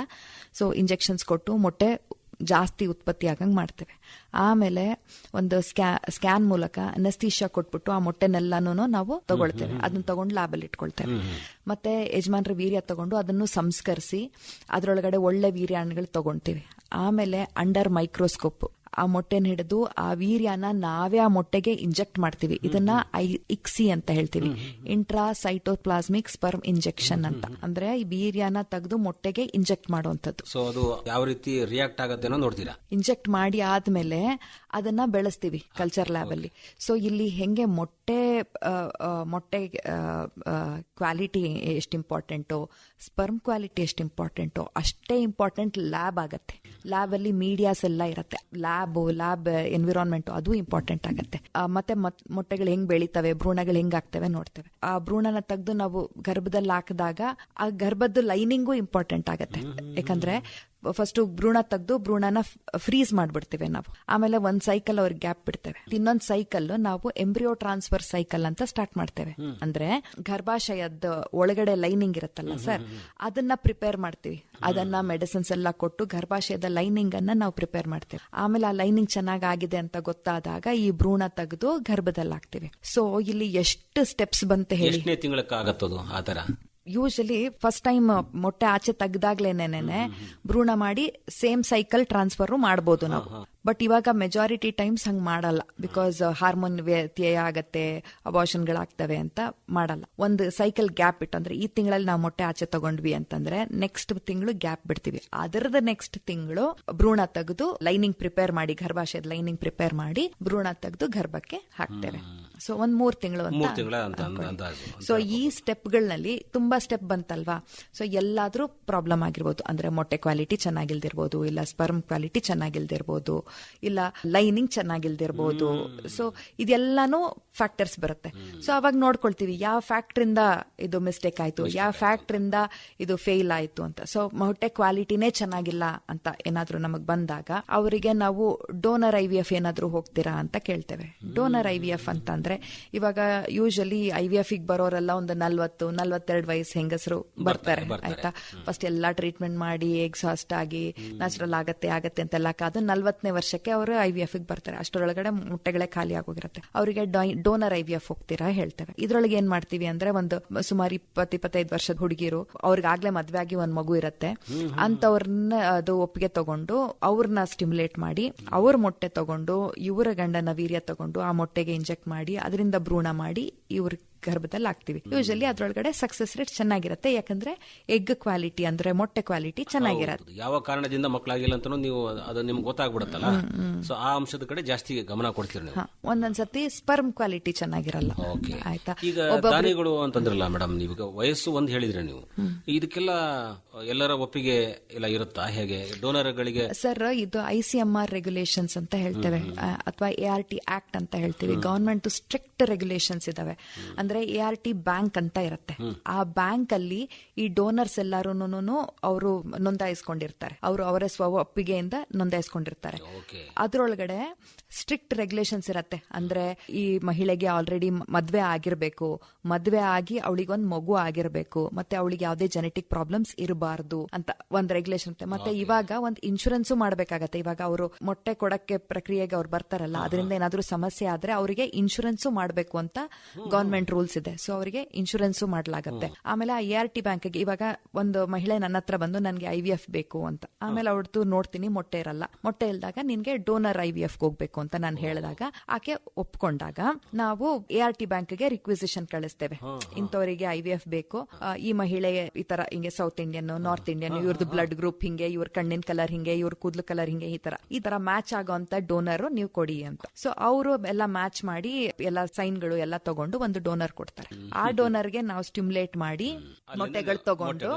ಸೊ ಇಂಜೆಕ್ಷನ್ಸ್ ಕೊಟ್ಟು ಮೊಟ್ಟೆ ಜಾಸ್ತಿ ಉತ್ಪತ್ತಿ ಆಗಂಗೆ ಮಾಡ್ತೇವೆ. ಆಮೇಲೆ ಒಂದು ಸ್ಕ್ಯಾ ಸ್ಕ್ಯಾನ್ ಮೂಲಕ ನಸ್ತೀಶ ಕೊಟ್ಬಿಟ್ಟು ಆ ಮೊಟ್ಟೆನೆಲ್ಲಾನು ನಾವು ತಗೊಳ್ತೇವೆ. ಅದನ್ನ ತಗೊಂಡು ಲ್ಯಾಬಲ್ಲಿ ಇಟ್ಕೊಳ್ತೇವೆ. ಮತ್ತೆ ಯಜಮಾನ್ರ ವೀರ್ಯ ತಗೊಂಡು ಅದನ್ನು ಸಂಸ್ಕರಿಸಿ ಅದರೊಳಗಡೆ ಒಳ್ಳೆ ವೀರ್ಯಾಣುಗಳು ತಗೊಂತೀವಿ. ಆಮೇಲೆ ಅಂಡರ್ ಮೈಕ್ರೋಸ್ಕೋಪ್. ಆ ಮೊಟ್ಟೆನ ಹಿಡಿದು ಆ ವೀರ್ಯನ ನಾವೇ ಆ ಮೊಟ್ಟೆಗೆ ಇಂಜೆಕ್ಟ್ ಮಾಡ್ತೀವಿ. ಇದನ್ನ ಐ ಇಕ್ಸಿ ಅಂತ ಹೇಳ್ತೀವಿ. ಇಂಟ್ರಾ ಸೈಟೋಪ್ಲಾಸ್ಮಿಕ್ ಸ್ಪರ್ಮ್ ಇಂಜೆಕ್ಷನ್ ಅಂತ. ಅಂದ್ರೆ ಈ ವೀರ್ಯನ ತೆಗೆದು ಮೊಟ್ಟೆಗೆ ಇಂಜೆಕ್ಟ್ ಮಾಡುವಂತದ್ದು
ಸೊ ಅದು ಯಾವ ರೀತಿ ರಿಯಾಕ್ಟ್ ಆಗುತ್ತೆ ನೋಡ್ತೀರಾ?
ಇಂಜೆಕ್ಟ್ ಮಾಡಿ ಆದ್ಮೇಲೆ ಅದನ್ನ ಬೆಳೆಸ್ತೀವಿ ಕಲ್ಚರ್ ಲ್ಯಾಬ್ ಅಲ್ಲಿ. ಸೊ ಇಲ್ಲಿ ಹೆಂಗೆ ಮೊಟ್ಟೆ ಮೊಟ್ಟೆ ಕ್ವಾಲಿಟಿ ಎಷ್ಟು ಇಂಪಾರ್ಟೆಂಟು ಸ್ಪರ್ಮ್ ಕ್ವಾಲಿಟಿ ಎಷ್ಟು ಇಂಪಾರ್ಟೆಂಟು ಅಷ್ಟೇ ಇಂಪಾರ್ಟೆಂಟ್ ಲ್ಯಾಬ್ ಆಗುತ್ತೆ. ಲ್ಯಾಬಲ್ಲಿ ಮೀಡಿಯಾಸ್ ಎಲ್ಲ ಇರುತ್ತೆ. ಲ್ಯಾಬ್ ಲ್ಯಾಬ್ ಎನ್ವಿರಾನ್ಮೆಂಟು ಅದು ಇಂಪಾರ್ಟೆಂಟ್ ಆಗುತ್ತೆ. ಮತ್ತೆ ಮೊಟ್ಟೆಗಳು ಹೆಂಗ್ ಬೆಳಿತವೆ ಭ್ರೂಣಗಳು ಹೆಂಗೆ ಆಗ್ತವೆ ನೋಡ್ತೇವೆ. ಆ ಭ್ರೂಣನ ತೆಗೆದು ನಾವು ಗರ್ಭದಲ್ಲಿ ಹಾಕಿದಾಗ ಆ ಗರ್ಭದ ಲೈನಿಂಗು ಇಂಪಾರ್ಟೆಂಟ್ ಆಗುತ್ತೆ. ಯಾಕಂದ್ರೆ ಫಸ್ಟ್ ಭ್ರೂಣ ತೆಗೆದು ಭ್ರೂಣನ ಫ್ರೀಸ್ ಮಾಡ್ಬಿಡ್ತೇವೆ ನಾವು. ಆಮೇಲೆ ಒಂದ್ ಸೈಕಲ್ ಅವ್ರಿಗೆ ಗ್ಯಾಪ್ ಬಿಡ್ತೇವೆ. ಇನ್ನೊಂದ್ ಸೈಕಲ್ ನಾವು ಎಂಬ್ರಿಯೋ ಟ್ರಾನ್ಸ್ಫರ್ ಸೈಕಲ್ ಅಂತ ಸ್ಟಾರ್ಟ್ ಮಾಡ್ತೇವೆ. ಅಂದ್ರೆ ಗರ್ಭಾಶಯದ ಒಳಗಡೆ ಲೈನಿಂಗ್ ಇರುತ್ತಲ್ಲ ಸರ್ ಅದನ್ನ ಪ್ರಿಪೇರ್ ಮಾಡ್ತೀವಿ. ಅದನ್ನ ಮೆಡಿಸಿನ್ಸ್ ಎಲ್ಲ ಕೊಟ್ಟು ಗರ್ಭಾಶಯದ ಲೈನಿಂಗ್ ಅನ್ನ ನಾವು ಪ್ರಿಪೇರ್ ಮಾಡ್ತೇವೆ. ಆಮೇಲೆ ಆ ಲೈನಿಂಗ್ ಚೆನ್ನಾಗ್ ಆಗಿದೆ ಅಂತ ಗೊತ್ತಾದಾಗ ಈ ಭ್ರೂಣ ತೆಗೆದು ಗರ್ಭದಲ್ಲಿ ಹಾಕ್ತಿವಿ ಸೊ ಇಲ್ಲಿ ಎಷ್ಟು ಸ್ಟೆಪ್ಸ್ ಬಂತ ಹೇಳಿ?
ತಿಂಗಳಕ್ಕಾಗತ್ತದು ಆತರ
ಯೂಶಲಿ ಫಸ್ಟ್ ಟೈಮ್ ಮೊಟ್ಟೆ ಆಚೆ ತೆಗ್ದಾಗ್ಲೇನೆ ಭ್ರೂಣ ಮಾಡಿ ಸೇಮ್ ಸೈಕಲ್ ಟ್ರಾನ್ಸ್ಫರ್ ಮಾಡ್ಬೋದು ನಾವು. ಬಟ್ ಇವಾಗ ಮೆಜಾರಿಟಿ ಟೈಮ್ಸ್ ಹಂಗೆ ಮಾಡಲ್ಲ. ಬಿಕಾಸ್ ಹಾರ್ಮೋನ್ ವ್ಯತ್ಯಯ ಆಗತ್ತೆ ಅಬಾರ್ಷನ್ಗಳಾಗ್ತವೆ ಅಂತ ಮಾಡಲ್ಲ. ಒಂದು ಸೈಕಲ್ ಗ್ಯಾಪ್ ಇಟ್ಟು ಅಂದ್ರೆ ಈ ತಿಂಗಳಲ್ಲಿ ನಾವು ಮೊಟ್ಟೆ ಆಚೆ ತಗೊಂಡ್ವಿ ಅಂತಂದ್ರೆ ನೆಕ್ಸ್ಟ್ ತಿಂಗಳು ಗ್ಯಾಪ್ ಬಿಡ್ತೀವಿ. ಅದರದ ನೆಕ್ಸ್ಟ್ ತಿಂಗಳು ಭ್ರೂಣ ತೆಗೆದು ಲೈನಿಂಗ್ ಪ್ರಿಪೇರ್ ಮಾಡಿ ಗರ್ಭಾಶಯದ ಲೈನಿಂಗ್ ಪ್ರಿಪೇರ್ ಮಾಡಿ ಭ್ರೂಣ ತೆಗೆದು ಗರ್ಭಕ್ಕೆ ಹಾಕ್ತೇವೆ. ಸೊ ಒಂದ್ ಮೂರ್ ತಿಂಗಳು ಅಂತ ಸೊ ಈ ಸ್ಟೆಪ್ಗಳಲ್ಲಿ ತುಂಬಾ ಸ್ಟೆಪ್ ಬಂತಲ್ವಾ? ಸೊ ಎಲ್ಲಾದ್ರೂ ಪ್ರಾಬ್ಲಮ್ ಆಗಿರ್ಬೋದು. ಅಂದ್ರೆ ಮೊಟ್ಟೆ ಕ್ವಾಲಿಟಿ ಚೆನ್ನಾಗಿಲ್ದಿರ್ಬೋದು ಇಲ್ಲ ಸ್ಪರ್ಮ್ ಕ್ವಾಲಿಟಿ ಚೆನ್ನಾಗಿಲ್ದಿರ್ಬೋದು. ಇಲ್ಲ ಲೈನಿಂಗ್ ಚೆನ್ನಾಗಿಲ್ದಿರ್ಬೋದು. ಸೊ ಇದೆಲ್ಲಾನು ಫ್ಯಾಕ್ಟರ್ಸ್ ಬರುತ್ತೆ. ಸೊ ಅವಾಗ ನೋಡ್ಕೊಳ್ತೀವಿ ಯಾವ ಫ್ಯಾಕ್ಟ್ರಿಂದ ಇದು ಮಿಸ್ಟೇಕ್ ಆಯಿತು ಯಾವ ಫ್ಯಾಕ್ಟ್ರಿಂದ ಇದು ಫೇಲ್ ಆಯಿತು ಅಂತ. ಸೊ ಮೊಟ್ಟೆ ಕ್ವಾಲಿಟಿನೇ ಚೆನ್ನಾಗಿಲ್ಲ ಅಂತ ಏನಾದರೂ ನಮಗೆ ಬಂದಾಗ ಅವರಿಗೆ ನಾವು ಡೋನರ್ ಐ ವಿ ಎಫ್ ಏನಾದರೂ ಹೋಗ್ತೀರಾ ಅಂತ ಕೇಳ್ತೇವೆ. ಡೋನರ್ ಐ ವಿ ಎಫ್ ಅಂತ ಅಂದ್ರೆ ಇವಾಗ ಯೂಶಲಿ ಐ ವಿ ಎಫ್ ಬರೋರೆಲ್ಲ ಒಂದು ನಲ್ವತ್ತು ನಲ್ವತ್ತೆರಡು ವಯಸ್ಸು ಹೆಂಗಸರು ಬರ್ತಾರೆ ಆಯ್ತಾ? ಫಸ್ಟ್ ಎಲ್ಲಾ ಟ್ರೀಟ್ಮೆಂಟ್ ಮಾಡಿ ಎಕ್ಸಾಸ್ಟ್ ಆಗಿ ನ್ಯಾಚುರಲ್ ಆಗತ್ತೆ ಆಗತ್ತೆ ಅಂತೆಲ್ಲ ಕಾದು ನಲ್ವತ್ತನೇ ವರ್ಷಕ್ಕೆ ಅವರು ಐ ವಿ ಎಫ್ ಬರ್ತಾರೆ. ಅಷ್ಟರೊಳಗಡೆ ಮೊಟ್ಟೆಗಳೇ ಖಾಲಿ ಆಗೋಗಿರುತ್ತೆ. ಅವರಿಗೆ ಡೋನರ್ ಐವಿಎಫ್ ಹೋಗ್ತೀರಾ ಹೇಳ್ತೇವೆ. ಇದ್ರೊಳಗೆ ಏನ್ ಮಾಡ್ತೀವಿ ಅಂದ್ರೆ ಒಂದು ಸುಮಾರು ಇಪ್ಪತ್ ಇಪ್ಪತ್ತೈದು ವರ್ಷದ ಹುಡುಗಿರು, ಅವ್ರಿಗಾಗ್ಲೇ ಮದ್ವೆ ಆಗಿ ಒಂದ್ ಮಗು ಇರುತ್ತೆ. ಅಂತವ್ರನ್ನ ಅದು ಒಪ್ಪಿಗೆ ತಗೊಂಡು ಅವ್ರನ್ನ ಸ್ಟಿಮ್ಯುಲೇಟ್ ಮಾಡಿ, ಅವ್ರ ಮೊಟ್ಟೆ ತಗೊಂಡು, ಇವರ ಗಂಡನ ವೀರ್ಯ ತಗೊಂಡು ಆ ಮೊಟ್ಟೆಗೆ ಇಂಜೆಕ್ಟ್ ಮಾಡಿ, ಅದರಿಂದ ಭ್ರೂಣ ಮಾಡಿ ಇವ್ರ ಗರ್ಭದಲ್ಲಿ ಹಾಕ್ತಿವಿ ಯೂಶಲಿ ಅದ್ರೊಳಗಡೆ ಸಕ್ಸಸ್ ರೇಟ್ ಚೆನ್ನಾಗಿರುತ್ತೆ. ಯಾಕಂದ್ರೆ ಎಗ್ ಕ್ವಾಲಿಟಿ ಅಂದ್ರೆ ಮೊಟ್ಟೆ ಕ್ವಾಲಿಟಿ ಚೆನ್ನಾಗಿರುತ್ತೆ.
ಯಾವ ಕಾರಣದಿಂದ ಮಕ್ಕಳಾಗಿಲ್ಲ ಅಂತ ನೀವು ಅದು ನಿಮ್ಗೆ ಗೊತ್ತಾಗ್ಬಿಡುತ್ತಲ್ಲ? ಸೊ ಆ ಅಂಶದ ಕಡೆ ಜಾಸ್ತಿ ಗಮನ ಕೊಡ್ತೀರಿ ನೀವು.
ಒಂದೊಂದ್ಸತಿ ಸ್ಪರ್ಮ್ ಕ್ವಾಲಿಟಿ ಚೆನ್ನಾಗಿರಲ್ಲ. ಆಯ್ತಾ?
ಈಗ ದಾನಿಗಳು ಅಂತಂದ್ರಲ್ಲ ಮೇಡಮ್ ನೀವೀಗ ವಯಸ್ಸು ಒಂದು ಹೇಳಿದ್ರೆ ನೀವು. ಇದಕ್ಕೆಲ್ಲ ಎಲ್ಲರ ಒಪ್ಪಿಗೆ ಎಲ್ಲ ಇರುತ್ತಾ? ಹೇಗೆ? ಡೋನರ್ಗಳಿಗೆ
ಸರ್ ಇದು I C M R regulations ಅಂತ ಹೇಳ್ತೇವೆ. ಅಥವಾ ಎ ಆರ್ ಟಿ ಆಕ್ಟ್ ಅಂತ ಹೇಳ್ತೀವಿ. ಗವರ್ಮೆಂಟ್ ಸ್ಟ್ರಿಕ್ಟ್ ರೆಗ್ಯುಲೇಷನ್ಸ್ ಇದಾವೆ. ಅಂದ್ರೆ ಎ ಆರ್ ಟಿ ಬ್ಯಾಂಕ್ ಅಂತ ಇರುತ್ತೆ. ಆ ಬ್ಯಾಂಕ್ ಅಲ್ಲಿ ಈ ಡೋನರ್ಸ್ ಎಲ್ಲಾರು ಅವರು ನೋಂದಾಯಿಸ್ಕೊಂಡಿರ್ತಾರೆ. ಅವರು ಅವರ ಸ್ವ ಒಪ್ಪಿಗೆಯಿಂದ ನೋಂದಾಯಿಸ್ಕೊಂಡಿರ್ತಾರೆ.
ಅದರೊಳಗಡೆ
ಅದ್ರೊಳಗಡೆ ಸ್ಟ್ರಿಕ್ಟ್ ರೆಗ್ಯುಲೇಷನ್ಸ್ ಇರತ್ತೆ. ಅಂದ್ರೆ ಈ ಮಹಿಳೆಗೆ ಆಲ್ರೆಡಿ ಮದ್ವೆ ಆಗಿರ್ಬೇಕು. ಮದ್ವೆ ಆಗಿ ಅವಳಿಗೊಂದ್ ಮಗು ಆಗಿರ್ಬೇಕು. ಮತ್ತೆ ಅವಳಿಗೆ ಯಾವುದೇ ಜೆನೆಟಿಕ್ ಪ್ರಾಬ್ಲಮ್ಸ್ ಇರಬಾರ್ದು ಅಂತ ಒಂದ್ ರೆಗ್ಯುಲೇಷನ್ ಇರುತ್ತೆ. ಮತ್ತೆ ಇವಾಗ ಒಂದ್ ಇನ್ಶೂರೆನ್ಸ್ ಮಾಡ್ಬೇಕಾಗತ್ತೆ. ಇವಾಗ ಅವರು ಮೊಟ್ಟೆ ಕೊಡಕ್ಕೆ ಪ್ರಕ್ರಿಯೆಗೆ ಅವ್ರು ಬರ್ತಾರಲ್ಲ ಅದರಿಂದ ಏನಾದ್ರೂ ಸಮಸ್ಯೆ ಆದ್ರೆ ಅವರಿಗೆ ಇನ್ಶೂರೆನ್ಸ್ ಮಾಡಬೇಕು ಅಂತ ಗವರ್ಮೆಂಟ್ ರೂಲ್ಸ್ ಇದೆ. ಸೊ ಅವರಿಗೆ ಇನ್ಶೂರೆನ್ಸ್ ಮಾಡ್ಲಾಗತ್ತೆ. ಆಮೇಲೆ ಆ ಎ ಆರ್ ಟಿ ಬ್ಯಾಂಕ್ ಇವಾಗ ಒಂದು ಮಹಿಳೆ ನನ್ನ ಹತ್ರ ಬಂದು ನನಗೆ ಐ ವಿ ಎಫ್ ಬೇಕು ಅಂತ. ಆಮೇಲೆ ಅವ್ರದ್ದು ನೋಡ್ತೀನಿ ಮೊಟ್ಟೆ ಇರಲ್ಲ. ಮೊಟ್ಟೆ ಇಲ್ದಾಗ ನಿನ್ಗೆ ಡೋನರ್ ಐ ವಿ ಎಫ್ ಹೋಗ್ಬೇಕು ಅಂತ ನಾನು ಹೇಳಿದಾಗ ಆಕೆ ಒಪ್ಕೊಂಡಾಗ ನಾವು ಎ ಆರ್ ಟಿ ಬ್ಯಾಂಕ್ಗೆ ರಿಕ್ವಿಸಿಷನ್ ಕಳಿಸ್ತೇವೆ. ಇಂಥವರಿಗೆ ಐ ವಿ ಎಫ್ ಬೇಕು. ಈ ಮಹಿಳೆ ಈ ತರ ಹಿಂಗೆ ಸೌತ್ ಇಂಡಿಯನ್ ನಾರ್ತ್ ಇಂಡಿಯನ್ ಇವ್ರದ್ದು ಬ್ಲಡ್ ಗ್ರೂಪ್ ಹಿಂಗೆ ಇವ್ರ ಕಣ್ಣಿನ ಕಲರ್ ಹಿಂಗೆ ಇವ್ರ ಕೂದಲು ಕಲರ್ ಹಿಂಗೆ ಈ ತರ. ಈ ತರ ಮ್ಯಾಚ್ ಆಗೋಂತ ಡೋನರ್ ನೀವು ಕೊಡಿ ಅಂತ. ಸೊ ಅವರು ಎಲ್ಲ ಮ್ಯಾಚ್ ಮಾಡಿ ಎಲ್ಲ ಸೈನ್ಗಳು ಎಲ್ಲ ತಗೊಂಡು ಒಂದು ಡೋನರ್ ಕೊಡ್ತಾರೆ. ಆ ಡೋನರ್ಗೆ ನಾವು ಸ್ಟಿಮ್ಯುಲೇಟ್ ಮಾಡಿ ಮೊಟ್ಟೆಗಳು ತಗೊಂಡು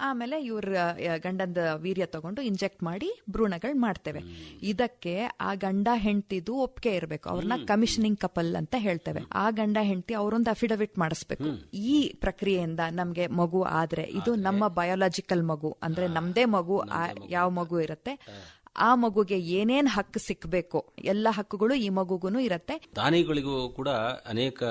ಆಮೇಲೆ ಇವ್ರ ಗಂಡಂದ ವೀರ್ಯ ತಗೊಂಡು ಇಂಜೆಕ್ಟ್ ಮಾಡಿ ಭ್ರೂಣಗಳು ಮಾಡ್ತೇವೆ. ಇದಕ್ಕೆ ಆ ಗಂಡ ಹೆಂಡತಿದು ಒಪ್ಪಿಗೆ ಇರಬೇಕು. ಅವ್ರನ್ನ ಕಮಿಷನಿಂಗ್ ಕಪಲ್ ಅಂತ ಹೇಳ್ತೇವೆ. ಆ ಗಂಡ ಹೆಂಡತಿ ಅವರೊಂದು ಅಫಿಡವಿಟ್ ಮಾಡಿಸ್ಬೇಕು. ಈ ಪ್ರಕ್ರಿಯೆಯಿಂದ ನಮ್ಗೆ ಮಗು ಆದ್ರೆ ಇದು ನಮ್ಮ ಬಯೋಲಾಜಿಕಲ್ ಮಗು. ಅಂದ್ರೆ ನಮ್ದೇ ಮಗು ಯಾವ ಮಗು ಇರುತ್ತೆ. ಆ ಮಗುಗೆ ಏನೇನ್ ಹಕ್ಕು ಸಿಕ್ಬೇಕು? ಎಲ್ಲ ಹಕ್ಕುಗಳು ಈ ಮಗುಗೂ ಇರತ್ತೆ.
ದಾನಿಗಳಿಗೂ ಕೂಡ ಅನೇಕ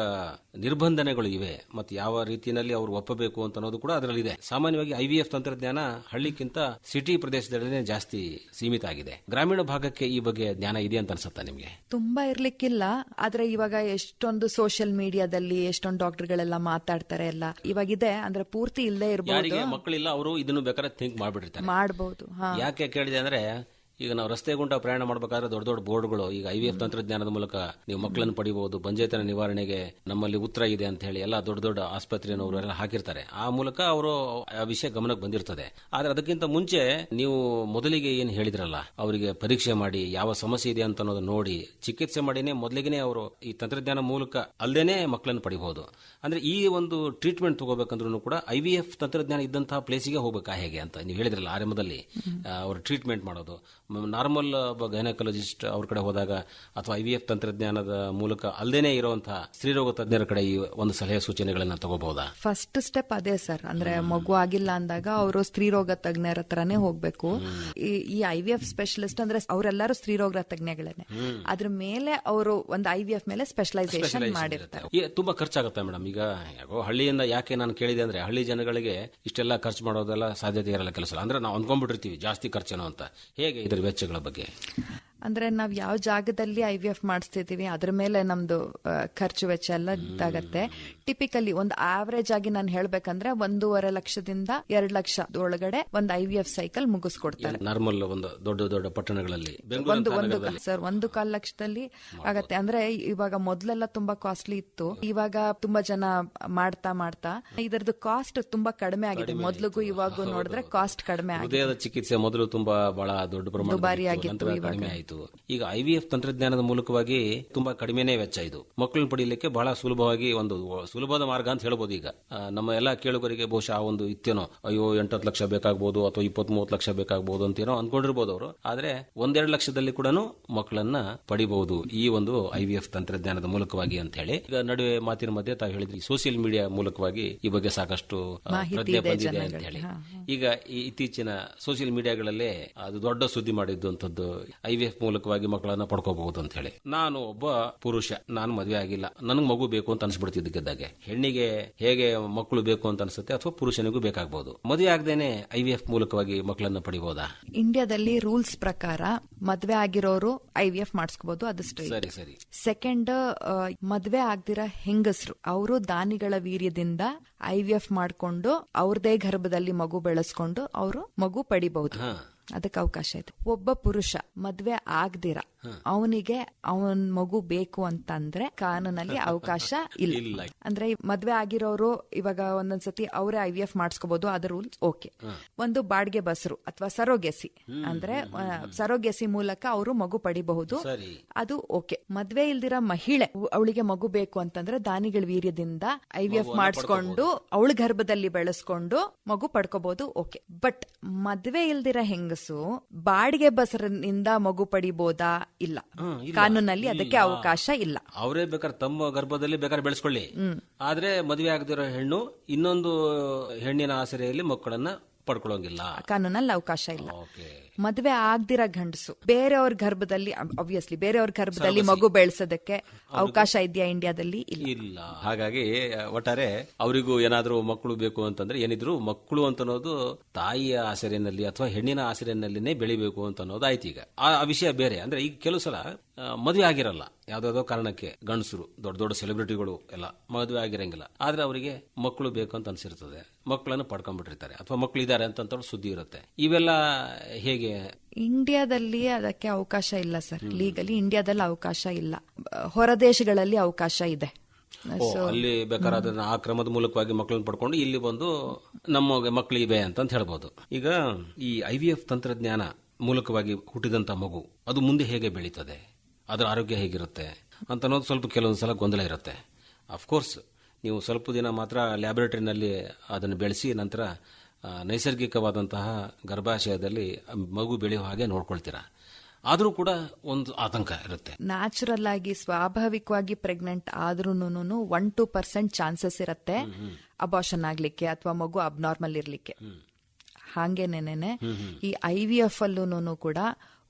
ನಿರ್ಬಂಧನೆಗಳು ಇವೆ. ಮತ್ತೆ ಯಾವ ರೀತಿಯಲ್ಲಿ ಅವರು ಒಪ್ಪಬೇಕು ಅಂತ ಅನ್ನೋದು ಕೂಡ ಅದರಲ್ಲಿ ಇದೆ ಸಾಮಾನ್ಯವಾಗಿ ಐವಿಎಫ್ ತಂತ್ರಜ್ಞಾನ ಹಳ್ಳಿಕ್ಕಿಂತ ಸಿಟಿ ಪ್ರದೇಶದಲ್ಲೇ ಜಾಸ್ತಿ ಸೀಮಿತ ಆಗಿದೆ. ಗ್ರಾಮೀಣ ಭಾಗಕ್ಕೆ ಈ ಬಗ್ಗೆ ಜ್ಞಾನ ಇದೆ ಅಂತ ಅನ್ಸುತ್ತಾ ನಿಮಗೆ?
ತುಂಬಾ ಇರ್ಲಿಕ್ಕಿಲ್ಲ. ಆದ್ರೆ ಇವಾಗ ಎಷ್ಟೊಂದು ಸೋಷಿಯಲ್ ಮೀಡಿಯಾದಲ್ಲಿ ಎಷ್ಟೊಂದು ಡಾಕ್ಟರ್ಗಳೆಲ್ಲ ಮಾತಾಡ್ತಾರೆ ಎಲ್ಲ. ಇವಾಗಿದೆ ಅಂದ್ರೆ ಪೂರ್ತಿ ಇಲ್ಲದೆ ಇರ್ಬೋದು.
ಯಾರಿಗೆ ಮಕ್ಕಳಿಲ್ಲ ಅವರು ಇದನ್ನು ಬೇಕಾದ್ರೆ ಥಿಂಕ್ ಮಾಡ್ಬಿಟ್ಟಿರ್ತಾರೆ.
ಮಾಡಬಹುದು
ಯಾಕೆ ಕೇಳಿದೆ ಅಂದ್ರೆ ಈಗ ನಾವು ರಸ್ತೆ ಗುಂಟ ಪ್ರಯಾಣ ಮಾಡಬೇಕಾದ್ರೆ ದೊಡ್ಡ ದೊಡ್ಡ ಬೋರ್ಡ್ಗಳು ಈಗ ಐ ವಿ ಎಫ್ ತಂತ್ರಜ್ಞಾನದ ಮೂಲಕ ನೀವು ಮಕ್ಕಳನ್ನು ಪಡಿಬಹುದು ಬಂಜೇತನ ನಿವಾರಣೆಗೆ ನಮ್ಮಲ್ಲಿ ಉತ್ತರ ಇದೆ ಅಂತ ಹೇಳಿ ಎಲ್ಲ ದೊಡ್ಡ ದೊಡ್ಡ ಆಸ್ಪತ್ರೆಯವರು ಎಲ್ಲ ಹಾಕಿರ್ತಾರೆ. ಆ ಮೂಲಕ ಅವರು ಆ ವಿಷಯ ಗಮನಕ್ಕೆ ಬಂದಿರ್ತದೆ. ಆದ್ರೆ ಅದಕ್ಕಿಂತ ಮುಂಚೆ ನೀವು ಮೊದಲಿಗೆ ಏನು ಹೇಳಿದ್ರಲ್ಲ ಅವರಿಗೆ ಪರೀಕ್ಷೆ ಮಾಡಿ ಯಾವ ಸಮಸ್ಯೆ ಇದೆ ಅಂತ ಅನ್ನೋದು ನೋಡಿ ಚಿಕಿತ್ಸೆ ಮಾಡಿನೇ ಮೊದಲಿಗೆ ಅವರು ಈ ತಂತ್ರಜ್ಞಾನ ಮೂಲಕ ಅಲ್ಲದೇನೆ ಮಕ್ಕಳನ್ನು ಪಡಿಬಹುದು. ಅಂದ್ರೆ ಈ ಒಂದು ಟ್ರೀಟ್ಮೆಂಟ್ ತಗೋಬೇಕಂದ್ರೂ ಕೂಡ ಐ ವಿ ಎಫ್ ತಂತ್ರಜ್ಞಾನ ಇದ್ದಂತಹ ಪ್ಲೇಸಿಗೆ ಹೋಗ್ಬೇಕಾ ಹೇಗೆ ಅಂತ ನೀವು ಹೇಳಿದ್ರಲ್ಲ ಆರಂಭದಲ್ಲಿ ಅವರು ಟ್ರೀಟ್ಮೆಂಟ್ ಮಾಡೋದು. ನಾರ್ಮಲ್ ಗೈನಕಾಲಜಿಸ್ಟ್ ಅವ್ರ ಕಡೆ ಹೋದಾಗ ಅಥವಾ ಐ ವಿ ಎಫ್ ತಂತ್ರಜ್ಞಾನದ ಮೂಲಕ ಅಲ್ಲದೇನೆ ಇರುವಂತಹ ಸ್ತ್ರೀರೋಗ ತಜ್ಞರ ಕಡೆ ಈ ಒಂದು ಸಲಹೆ ಸೂಚನೆಗಳನ್ನ ತಗೋಬಹುದಾ?
ಫಸ್ಟ್ ಸ್ಟೆಪ್ ಅದೇ ಸರ್. ಅಂದ್ರೆ ಮಗು ಆಗಿಲ್ಲ ಅಂದಾಗ ಅವರು ಸ್ತ್ರೀರೋಗ ತಜ್ಞರ ಹತ್ರನೇ ಹೋಗ್ಬೇಕು. ಈ- ಐ ವಿ ಎಫ್ ಸ್ಪೆಷಲಿಸ್ಟ್ ಅಂದ್ರೆ ಅವರೆಲ್ಲರೂ ಸ್ತ್ರೀರೋಗ ತಜ್ಞಗಳೇನೆ. ಅದ್ರ ಮೇಲೆ ಅವರು ಒಂದು ಐ ವಿ ಎಫ್ ಮೇಲೆ ಸ್ಪೆಷಲೈಸೇಷನ್ ಮಾಡಿರ್ತಾರೆ.
ತುಂಬಾ ಖರ್ಚಾಗುತ್ತೆ ಮೇಡಮ್. ಈಗ ಯಾಕೋ ಹಳ್ಳಿಯಿಂದ ಯಾಕೆ ನಾನು ಕೇಳಿದೆ ಅಂದ್ರೆ ಹಳ್ಳಿ ಜನಗಳಿಗೆ ಇಷ್ಟೆಲ್ಲ ಖರ್ಚು ಮಾಡೋದೆಲ್ಲ ಸಾಧ್ಯತೆ ಇರಲ್ಲ ಕೆಲಸ ಅಂದ್ರೆ ನಾವು ಅನ್ಕೊಂಡ್ಬಿಟ್ಟಿರ್ತೀವಿ ಜಾಸ್ತಿ ಖರ್ಚೇನೋ ಅಂತ. ಹೇಗೆ ಇದ್ರ ವೆಚ್ಚಗಳ ಬಗ್ಗೆ?
ಅಂದ್ರೆ ನಾವ್ ಯಾವ ಜಾಗದಲ್ಲಿ ಐ ವಿ ಎಫ್ ಮಾಡಿಸ್ತಿದೀವಿ ಅದ್ರ ಮೇಲೆ ನಮ್ದು ಖರ್ಚು ವೆಚ್ಚ ಎಲ್ಲ ಇದಾಗತ್ತೆ. ಟಿಪಿಕಲಿ ಒಂದು ಆವರೇಜ್ ಆಗಿ ನಾನು ಹೇಳ್ಬೇಕಂದ್ರೆ ಒಂದೂವರೆ ಲಕ್ಷದಿಂದ ಎರಡ್ ಲಕ್ಷ ಒಳಗಡೆ ಒಂದು ಐ ವಿ ಎಫ್ ಸೈಕಲ್ ಮುಗಿಸ್ಕೊಡ್ತಾರೆ.
ನಾರ್ಮಲ್ ಒಂದು ದೊಡ್ಡ ದೊಡ್ಡ ಪಟ್ಟಣಗಳಲ್ಲಿ.
ಒಂದು ಒಂದು ಸರ್ ಒಂದು ಕಾಲ್ ಲಕ್ಷದಲ್ಲಿ ಆಗತ್ತೆ. ಅಂದ್ರೆ ಇವಾಗ ಮೊದ್ಲೆಲ್ಲ ತುಂಬಾ ಕಾಸ್ಟ್ಲಿ ಇತ್ತು. ಇವಾಗ ತುಂಬಾ ಜನ ಮಾಡ್ತಾ ಮಾಡ್ತಾ. ಇದರದ್ದು ಕಾಸ್ಟ್ ತುಂಬಾ ಕಡಿಮೆ ಆಗಿದೆ. ಮೊದ್ಲಿಗೂ ಇವಾಗೂ ನೋಡಿದ್ರೆ ಕಾಸ್ಟ್ ಕಡಿಮೆ ಆಗಿದೆ.
ಚಿಕಿತ್ಸೆ ಮೊದಲು ತುಂಬಾ ಬಹಳ ದೊಡ್ಡ
ದುಬಾರಿ ಆಗಿತ್ತು
ಆಯಿತು. ಈಗ ಐ ವಿ ಎಫ್ ತಂತ್ರಜ್ಞಾನದ ಮೂಲಕವಾಗಿ ತುಂಬಾ ಕಡಿಮೆನೇ ವೆಚ್ಚ ಇದು. ಮಕ್ಕಳನ್ನ ಪಡೆಯಲಿಕ್ಕೆ ಬಹಳ ಸುಲಭವಾಗಿ ಒಂದು ಸುಲಭದ ಮಾರ್ಗ ಅಂತ ಹೇಳ್ಬೋದು ಈಗ. ನಮ್ಮ ಎಲ್ಲಾ ಕೇಳುಗರಿಗೆ ಬಹುಶಃ ಆ ಒಂದು ಇತ್ತೇನೋ ಅಯ್ಯೋ ಎಂಟತ್ತು ಲಕ್ಷ ಬೇಕಾಗ್ಬೋದು ಅಥವಾ ಇಪ್ಪತ್ತ್ ಮೂವತ್ತು ಲಕ್ಷ ಬೇಕಾಗ್ಬೋದು ಅಂತೇನೋ ಅನ್ಕೊಂಡಿರ್ಬೋದು ಅವರು. ಆದ್ರೆ ಒಂದೆರಡು ಲಕ್ಷದಲ್ಲಿ ಕೂಡ ಮಕ್ಕಳನ್ನ ಪಡಿಬಹುದು ಈ ಒಂದು ಐ ವಿ ಎಫ್ ತಂತ್ರಜ್ಞಾನದ ಮೂಲಕವಾಗಿ ಅಂತ ಹೇಳಿ. ಈಗ ನಡುವೆ ಮಾತಿನ ಮಧ್ಯೆ ತಾವು ಹೇಳಿದ್ರಿ ಸೋಷಿಯಲ್ ಮೀಡಿಯಾ ಮೂಲಕವಾಗಿ ಈ ಬಗ್ಗೆ ಸಾಕಷ್ಟು ಪ್ರಜ್ಞೆ ಬಂದಿದೆ ಅಂತ ಹೇಳಿ. ಈಗ ಈ ಇತ್ತೀಚಿನ ಸೋಷಿಯಲ್ ಮೀಡಿಯಾಗಳಲ್ಲೇ ಅದು ದೊಡ್ಡ ಸುದ್ದಿ ಮಾಡಿದ್ದಂಥದ್ದು ಐ ವಿ ಎಫ್ ಮೂಲಕವಾಗಿ ಮಕ್ಕಳನ್ನ ಪಡ್ಕೋಬಹುದು ಅಂತ ಹೇಳಿ. ನಾನು ಒಬ್ಬ ಪುರುಷ ನಾನು ಮದುವೆ ಆಗಿಲ್ಲ. ನನಗೆ ಮಗು ಬೇಕು ಅಂತ ಅನ್ಸ್ಬಿಡ್ತಿದ್ದಕ್ಕಿದ್ದಾಗೆ ಹೆಣ್ಣಿಗೆ ಹೇಗೆ ಮಕ್ಕಳು ಬೇಕು ಅಂತ ಅನ್ಸುತ್ತೆ ಅಥವಾ ಪುರುಷನಿಗೂ ಬೇಕಾಗಬಹುದು ಮದುವೆ ಆಗದೇನೆ ಐ ವಿ ಎಫ್ ಮೂಲಕವಾಗಿ ಮಕ್ಕಳನ್ನ ಪಡಿಬಹುದಾ
ಇಂಡಿಯಾದಲ್ಲಿ ರೂಲ್ಸ್ ಪ್ರಕಾರ ಮದುವೆ ಆಗಿರೋರು ಐ ವಿ ಎಫ್ ಮಾಡಿಸ್ಕೋಬಹುದು ಅದು
ಸರಿ. ಸರಿ
ಸೆಕೆಂಡ್ ಮದ್ವೆ ಆಗ್ದಿರ ಹೆಂಗಸರು ಅವರು ದಾನಿಗಳ ವೀರ್ಯದಿಂದ ಐ ವಿ ಎಫ್ ಮಾಡ್ಕೊಂಡು ಅವ್ರದೇ ಗರ್ಭದಲ್ಲಿ ಮಗು ಬೆಳೆಸ್ಕೊಂಡು ಅವರು ಮಗು ಪಡಿಬಹುದು.
ಹಾ.
ಅದಕ್ಕೆ ಅವಕಾಶ ಇದೆ. ಒಬ್ಬ ಪುರುಷ ಮದ್ವೆ ಆಗ್ದಿರ ಅವನಿಗೆ ಅವನ್ ಮಗು ಬೇಕು ಅಂತಂದ್ರೆ ಕಾನೂನಲ್ಲಿ ಅವಕಾಶ ಇಲ್ಲ. ಅಂದ್ರೆ ಮದ್ವೆ ಆಗಿರೋರು ಇವಾಗ ಒಂದೊಂದ್ಸತಿ ಅವರೇ ಐ ವಿ ಎಫ್ ಮಾಡಿಸ್ಕೋಬಹುದು ಅದ ರೂಲ್ಸ್ ಓಕೆ ಒಂದು ಬಾಡಿಗೆ ಬಸರು ಅಥವಾ ಸರೋಗೆಸಿ. ಅಂದ್ರೆ ಸರೋಗೆಸಿ ಮೂಲಕ ಅವರು ಮಗು ಪಡಿಬಹುದು. ಅದು ಓಕೆ ಮದ್ವೆ ಇಲ್ದಿರ ಮಹಿಳೆ ಅವಳಿಗೆ ಮಗು ಬೇಕು ಅಂತಂದ್ರೆ ದಾನಿಗಳ ವೀರ್ಯದಿಂದ ಐ ವಿ ಎಫ್ ಮಾಡಿಸ್ಕೊಂಡು ಅವಳ ಗರ್ಭದಲ್ಲಿ ಬೆಳೆಸ್ಕೊಂಡು ಮಗು ಪಡ್ಕೋಬಹುದು ಓಕೆ ಬಟ್ ಮದ್ವೆ ಇಲ್ದಿರ ಹೆಂಗಸು ಬಾಡಿಗೆ ಬಸರಿನಿಂದ ಮಗು ಪಡಿಬೋದಾ? ಇಲ್ಲ. ಕಾನೂನಲ್ಲಿ ಅದಕ್ಕೆ ಅವಕಾಶ ಇಲ್ಲ.
ಅವರೇ ಬೇಕಾದ್ರೆ ತಮ್ಮ ಗರ್ಭದಲ್ಲಿ ಬೇಕಾದ್ರೆ ಬೆಳೆಸ್ಕೊಳ್ಳಿ. ಆದ್ರೆ ಮದುವೆ ಆಗದಿರೋ ಹೆಣ್ಣು ಇನ್ನೊಂದು ಹೆಣ್ಣಿನ ಆಸರೆಯಲ್ಲಿ ಮಕ್ಕಳನ್ನ ಪಡ್ಕೊಳ್ಳೋಂಗಿಲ್ಲ.
ಕಾನೂನಲ್ಲಿ ಅವಕಾಶ ಇಲ್ಲ. ಮದ್ವೆ ಆಗ್ದಿರ ಗಂಡಸು. ಬೇರೆಯವ್ರ ಗರ್ಭದಲ್ಲಿ ಅಬ್ವಿಯಸ್ಲಿ ಬೇರೆಯವ್ರ ಗರ್ಭದಲ್ಲಿ ಮಗು ಬೆಳೆಸೋದಕ್ಕೆ ಅವಕಾಶ ಇದೆಯಾ ಇಂಡಿಯಾದಲ್ಲಿ? ಇಲ್ಲ.
ಹಾಗಾಗಿ ಒಟ್ಟಾರೆ ಅವರಿಗೂ ಏನಾದ್ರೂ ಮಕ್ಕಳು ಬೇಕು ಅಂತಂದ್ರೆ ಏನಿದ್ರು ಮಕ್ಕಳು ಅಂತ ಅನ್ನೋದು ತಾಯಿಯ ಆಸರೆಯಲ್ಲಿ ಅಥವಾ ಹೆಣ್ಣಿನ ಆಸರೆಯಲ್ಲಿನೇ ಬೆಳಿಬೇಕು ಅಂತ ಅನ್ನೋದು ಆಯ್ತು ಈಗ. ಆ ವಿಷಯ ಬೇರೆ. ಅಂದ್ರೆ ಈಗ ಕೆಲವು ಸಲ ಮದುವೆ ಆಗಿರಲ್ಲ. ಯಾವ್ದಾವ್ದೋ ಕಾರಣಕ್ಕೆ ಗಂಡಸರು ದೊಡ್ಡ ದೊಡ್ಡ ಸೆಲೆಬ್ರಿಟಿಗಳು ಎಲ್ಲ ಮದುವೆ ಆಗಿರಂಗಿಲ್ಲ. ಆದ್ರೆ ಅವರಿಗೆ ಮಕ್ಕಳು ಬೇಕು ಅಂತ ಅನ್ಸಿರ್ತದೆ. ಮಕ್ಕಳನ್ನು ಪಡ್ಕೊಂಡ್ಬಿಟ್ಟಿರ್ತಾರೆ. ಅಥವಾ ಮಕ್ಕಳು ಇದ್ದಾರೆ ಅಂತ ಸುದ್ದಿ ಇರುತ್ತೆ. ಇವೆಲ್ಲ ಹೇಗೆ
ಇಂಡಿಯಾದಲ್ಲಿ ಅದಕ್ಕೆ ಅವಕಾಶ ಇಲ್ಲ ಸರ್. ಲೀಗಲಿ ಇಂಡಿಯಾದಲ್ಲಿ ಅವಕಾಶ ಇಲ್ಲ. ಹೊರದೇಶಗಳಲ್ಲಿ ಅವಕಾಶ ಇದೆ.
ಅಲ್ಲಿ ಬೇಕಾದ್ರೆ ಆ ಕ್ರಮದ ಮೂಲಕವಾಗಿ ಮಕ್ಕಳನ್ನ ಪಡ್ಕೊಂಡು ಇಲ್ಲಿ ಬಂದು ನಮ್ಮ ಮಕ್ಕಳು ಇವೆ ಅಂತ ಅಂತ ಹೇಳ್ಬೋದು. ಈಗ ಈ ಐ ವಿ ಎಫ್ ತಂತ್ರಜ್ಞಾನ ಮೂಲಕವಾಗಿ ಹುಟ್ಟಿದಂತ ಮಗು ಅದು ಮುಂದೆ ಹೇಗೆ ಬೆಳೀತದೆ? ಅದರ ಆರೋಗ್ಯ ಹೇಗಿರುತ್ತೆ ಅಂತ ಅನ್ನೋದು ಸ್ವಲ್ಪ ಕೆಲವೊಂದು ಸಲ ಗೊಂದಲ ಇರುತ್ತೆ. ಅಫ್ಕೋರ್ಸ್ ನೀವು ಸ್ವಲ್ಪ ದಿನ ಮಾತ್ರ ಲ್ಯಾಬೊರೇಟರಿನಲ್ಲಿ ಅದನ್ನು ಬೆಳೆಸಿ ನಂತರ ನೈಸರ್ಗಿಕವಾದಂತಹ ಗರ್ಭಾಶಯದಲ್ಲಿ ಮಗು ಬೆಳೆಯುವ ಹಾಗೆ ನೋಡ್ಕೊಳ್ತೀರಾ? ಆದರೂ ಕೂಡ ಒಂದು ಆತಂಕ ಇರುತ್ತೆ.
ನ್ಯಾಚುರಲ್ ಆಗಿ ಸ್ವಾಭಾವಿಕವಾಗಿ ಪ್ರೆಗ್ನೆಂಟ್ ಆದ್ರೂ ಒನ್ ಟು ಪರ್ಸೆಂಟ್ ಚಾನ್ಸಸ್ ಇರುತ್ತೆ. ಅಬಾಷನ್ ಆಗ್ಲಿಕ್ಕೆ ಅಥವಾ ಮಗು ಅಬ್ನಾರ್ಮಲ್ ಇರ್ಲಿಕ್ಕೆ. ಹಾಗೇನೇನೆ ಈ ಐ ವಿ ಎಫ್ ಅಲ್ಲೂ ಕೂಡ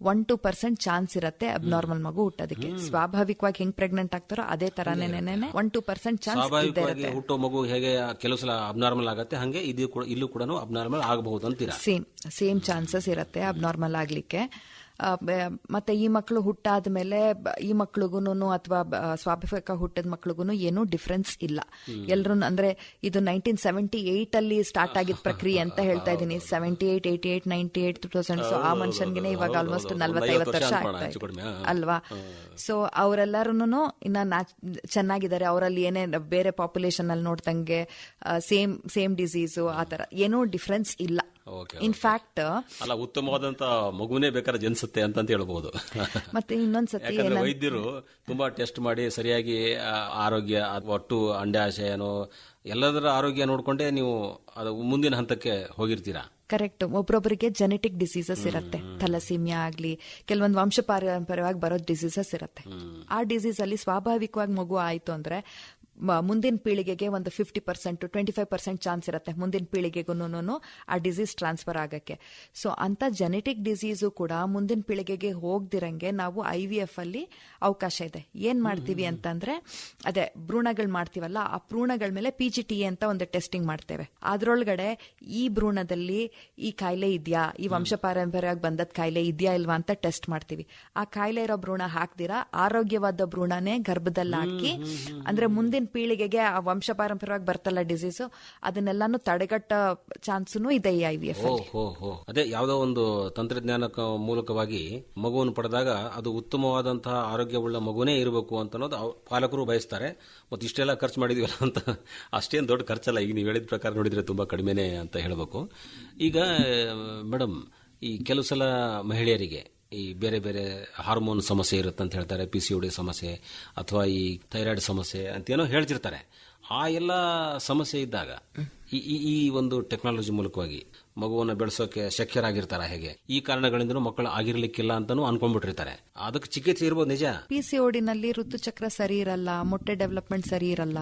ಒನ್ ಟೂ ಪರ್ಸೆಂಟ್ ಚಾನ್ಸ್ ಇರುತ್ತೆ ಅಬ್ನಾರ್ಮಲ್ ಮಗು ಹುಟ್ಟೋದಕ್ಕೆ. ಸ್ವಾಭಾವಿಕವಾಗಿ ಹೆಂಗ್ ಪ್ರೆಗ್ನೆಂಟ್ ಆಗ್ತಾರೋ ಅದೇ ತರಾನೇನೆ ಒನ್ ಟು ಪರ್ಸೆಂಟ್ ಚಾನ್ಸ್ ಇದ್ದೇ
ಸ್ವಾಭಾವಿಕವಾಗಿ
ಇರುತ್ತೆ
ಹುಟ್ಟೋ ಮಗು ಹೇಗೆ ಕೆಲವು ಸಲ ಅಬ್ನಾರ್ಮಲ್ ಆಗುತ್ತೆ ಹಂಗೆ ಇದು ಕೂಡ ಇಲ್ಲೂ ಕೂಡ ಅಬ್ನಾರ್ಮಲ್ ಆಗಬಹುದು ಅಂತೀರಾ
ಸೇಮ್ ಸೇಮ್ ಚಾನ್ಸಸ್ ಇರುತ್ತೆ ಅಬ್ನಾರ್ಮಲ್ ಆಗ್ಲಿಕ್ಕೆ. ಮತ್ತೆ ಈ ಮಕ್ಕಳು ಹುಟ್ಟಾದ ಮೇಲೆ ಈ ಮಕ್ಳಿಗೂನು ಅಥವಾ ಸ್ವಾಭಾವಿಕ ಹುಟ್ಟಿದ ಮಕ್ಳಿಗೂ ಏನೂ ಡಿಫ್ರೆನ್ಸ್ ಇಲ್ಲ. ಎಲ್ರು ಅಂದ್ರೆ ಇದು ನೈನ್ಟೀನ್ ಸೆವೆಂಟಿ ಏಟ್ ಅಲ್ಲಿ ಸ್ಟಾರ್ಟ್ ಆಗಿದ ಪ್ರಕ್ರಿಯೆ ಅಂತ ಹೇಳ್ತಾ ಇದ್ದೀನಿ. Seventy eight eighty eight ninety eight two thousand so ಆ ಮನುಷ್ಯನ್ಗೆ ಇವಾಗ ಆಲ್ಮೋಸ್ಟ್ ನಲ್ವತ್ತೈವತ್ತು ವರ್ಷ ಆಗ್ತಾ ಇದೆ. ಅಲ್ವಾ? ಸೊ ಅವರೆಲ್ಲರೂ ಇನ್ನ ಚೆನ್ನಾಗಿದ್ದಾರೆ. ಅವರಲ್ಲಿ ಏನೇ ಬೇರೆ ಪಾಪ್ಯುಲೇಷನ್ ಅಲ್ಲಿ ನೋಡ್ದಂಗೆ ಸೇಮ್ ಸೇಮ್ ಡಿಸೀಸು ಆ ತರ ಏನೂ ಡಿಫ್ರೆನ್ಸ್ ಇಲ್ಲ. ಇನ್ಫ್ಯಾಕ್ಟ್
ಅಲ್ಲ ಉತ್ತಮವಾದಂತ ಮಗುನೇ ಬೇಕಾದ್ರೆ ಜನಿಸುತ್ತೆ ಅಂತ ಹೇಳ್ಬಹುದು
ಮತ್ತೆ ಇನ್ನೊಂದ್ಸತಿ
ವೈದ್ಯರು ತುಂಬಾ ಟೆಸ್ಟ್ ಮಾಡಿ ಸರಿಯಾಗಿ ಆರೋಗ್ಯ ಅಥವಾ ಒಟ್ಟು ಅಂಡಾಶಯನೋ ಎಲ್ಲದರ ಆರೋಗ್ಯ ನೋಡ್ಕೊಂಡೇ ನೀವು ಅದು ಮುಂದಿನ ಹಂತಕ್ಕೆ ಹೋಗಿರ್ತೀರಾ?
ಕರೆಕ್ಟ್ ಒಬ್ರೊಬ್ಬರಿಗೆ ಜೆನೆಟಿಕ್ ಡಿಸೀಸಸ್ ಇರುತ್ತೆ. ಥಲಸೀಮಿಯಾ ಆಗ್ಲಿ ಕೆಲವೊಂದು ವಂಶ ಪಾರಂಪರ್ಯವಾಗಿ ಬರೋ ಡಿಸೀಸಸ್ ಇರುತ್ತೆ. ಆ ಡಿಸೀಸ್ ಅಲ್ಲಿ ಸ್ವಾಭಾವಿಕವಾಗಿ ಮಗು ಆಯ್ತು ಅಂದ್ರೆ ಮುಂದಿನ ಪೀಳಿಗೆಗೆ ಒಂದು fifty percent twenty five percent chance ಇರುತ್ತೆ ಮುಂದಿನ ಪೀಳಿಗೆಗೂ ಆ ಡಿಸೀಸ್ ಟ್ರಾನ್ಸ್ಫರ್ ಆಗಕ್ಕೆ. ಸೊ ಅಂತ ಜೆನೆಟಿಕ್ ಡಿಸೀಸು ಕೂಡ ಮುಂದಿನ ಪೀಳಿಗೆಗೆ ಹೋಗ್ದಿರಂಗೆ ನಾವು ಐ ವಿ ಎಫ್ ಅಲ್ಲಿ ಅವಕಾಶ ಇದೆ. ಏನ್ ಮಾಡ್ತೀವಿ ಅಂತಂದ್ರೆ ಅದೇ ಭ್ರೂಣಗಳು ಮಾಡ್ತೀವಲ್ಲ ಆ ಭ್ರೂಣಗಳ ಮೇಲೆ ಪಿ ಜಿ ಟಿ ಅಂತ ಒಂದು ಟೆಸ್ಟಿಂಗ್ ಮಾಡ್ತೇವೆ. ಅದರೊಳಗಡೆ ಈ ಭ್ರೂಣದಲ್ಲಿ ಈ ಕಾಯಿಲೆ ಇದೆಯಾ ಈ ವಂಶ ಪಾರಂಪರ್ಯವಾಗಿ ಬಂದದ್ ಕಾಯಿಲೆ ಇದೆಯಾ ಇಲ್ವಾ ಅಂತ ಟೆಸ್ಟ್ ಮಾಡ್ತೀವಿ. ಆ ಕಾಯಿಲೆ ಇರೋ ಭ್ರೂಣ ಹಾಕ್ದಿರಾ ಆರೋಗ್ಯವಾದ ಭ್ರೂಣನೇ ಗರ್ಭದಲ್ಲಿ ಹಾಕಿ ಅಂದ್ರೆ ಮುಂದಿನ ಪೀಳಿಗೆಗೆ ಆ ವಂಶ ಪಾರಂಪರ್ಯವಾಗಿ ಬರ್ತಲ್ಲ ಡಿಸೀಸ್ ಅದನ್ನೆಲ್ಲಾನು ತಡೆಗಟ್ಟ ಚಾನ್ಸೂ ಇದೆ ಐ
ಅದೇ ಯಾವುದೋ ಒಂದು ತಂತ್ರಜ್ಞಾನ ಮೂಲಕವಾಗಿ ಮಗುವನ್ನು ಪಡೆದಾಗ ಅದು ಉತ್ತಮವಾದಂತಹ ಆರೋಗ್ಯವುಳ್ಳ ಮಗುನೇ ಇರಬೇಕು ಅಂತ ಪಾಲಕರು ಬಯಸ್ತಾರೆ. ಮತ್ತು ಇಷ್ಟೆಲ್ಲ ಖರ್ಚು ಮಾಡಿದೀವಲ್ಲ ಅಂತ ಅಷ್ಟೇನು ದೊಡ್ಡ ಖರ್ಚಲ್ಲ. ಈಗ ನೀವು ಹೇಳಿದ ಪ್ರಕಾರ ನೋಡಿದ್ರೆ ತುಂಬಾ ಕಡಿಮೆನೇ ಅಂತ ಹೇಳಬೇಕು. ಈಗ ಮೇಡಮ್ ಈ ಕೆಲವು ಸಲ ಮಹಿಳೆಯರಿಗೆ ಈ ಬೇರೆ ಬೇರೆ ಹಾರ್ಮೋನ್ ಸಮಸ್ಯೆ ಇರುತ್ತೆ ಅಂತ ಹೇಳ್ತಾರೆ ಪಿ ಸಿ ಡಿ ಸಮಸ್ಯೆ ಅಥವಾ ಈ ಥೈರಾಯ್ಡ್ ಸಮಸ್ಯೆ ಅಂತ ಏನೋ ಹೇಳ್ತಿರ್ತಾರೆ. ಆ ಎಲ್ಲ ಸಮಸ್ಯೆ ಇದ್ದಾಗ ಈ, ಈ- ಒಂದು ಟೆಕ್ನಾಲಜಿ ಮೂಲಕವಾಗಿ ಮಗುವನ್ನು ಬೆಳೆಸೋಕೆ ಶಕ್ಯರಾಗಿರ್ತಾರ ಹೇಗೆ? ಈ ಕಾರಣಗಳಿಂದಲೂ ಮಕ್ಕಳು ಆಗಿರ್ಲಿಕ್ಕಿಲ್ಲ ಅಂತಾನು ಅನ್ಕೊಂಡ್ಬಿಟ್ಟಿರ್ತಾರೆ. ಅದಕ್ಕೆ ಚಿಕಿತ್ಸೆ ಇರ್ಬೋದು ನಿಜ?
ಪಿ ಸಿ ಓಡಿನಲ್ಲಿ ಋತುಚಕ್ರ ಸರಿ ಇರಲ್ಲ, ಮೊಟ್ಟೆ ಡೆವಲಪ್ಮೆಂಟ್ ಸರಿ ಇರಲ್ಲ.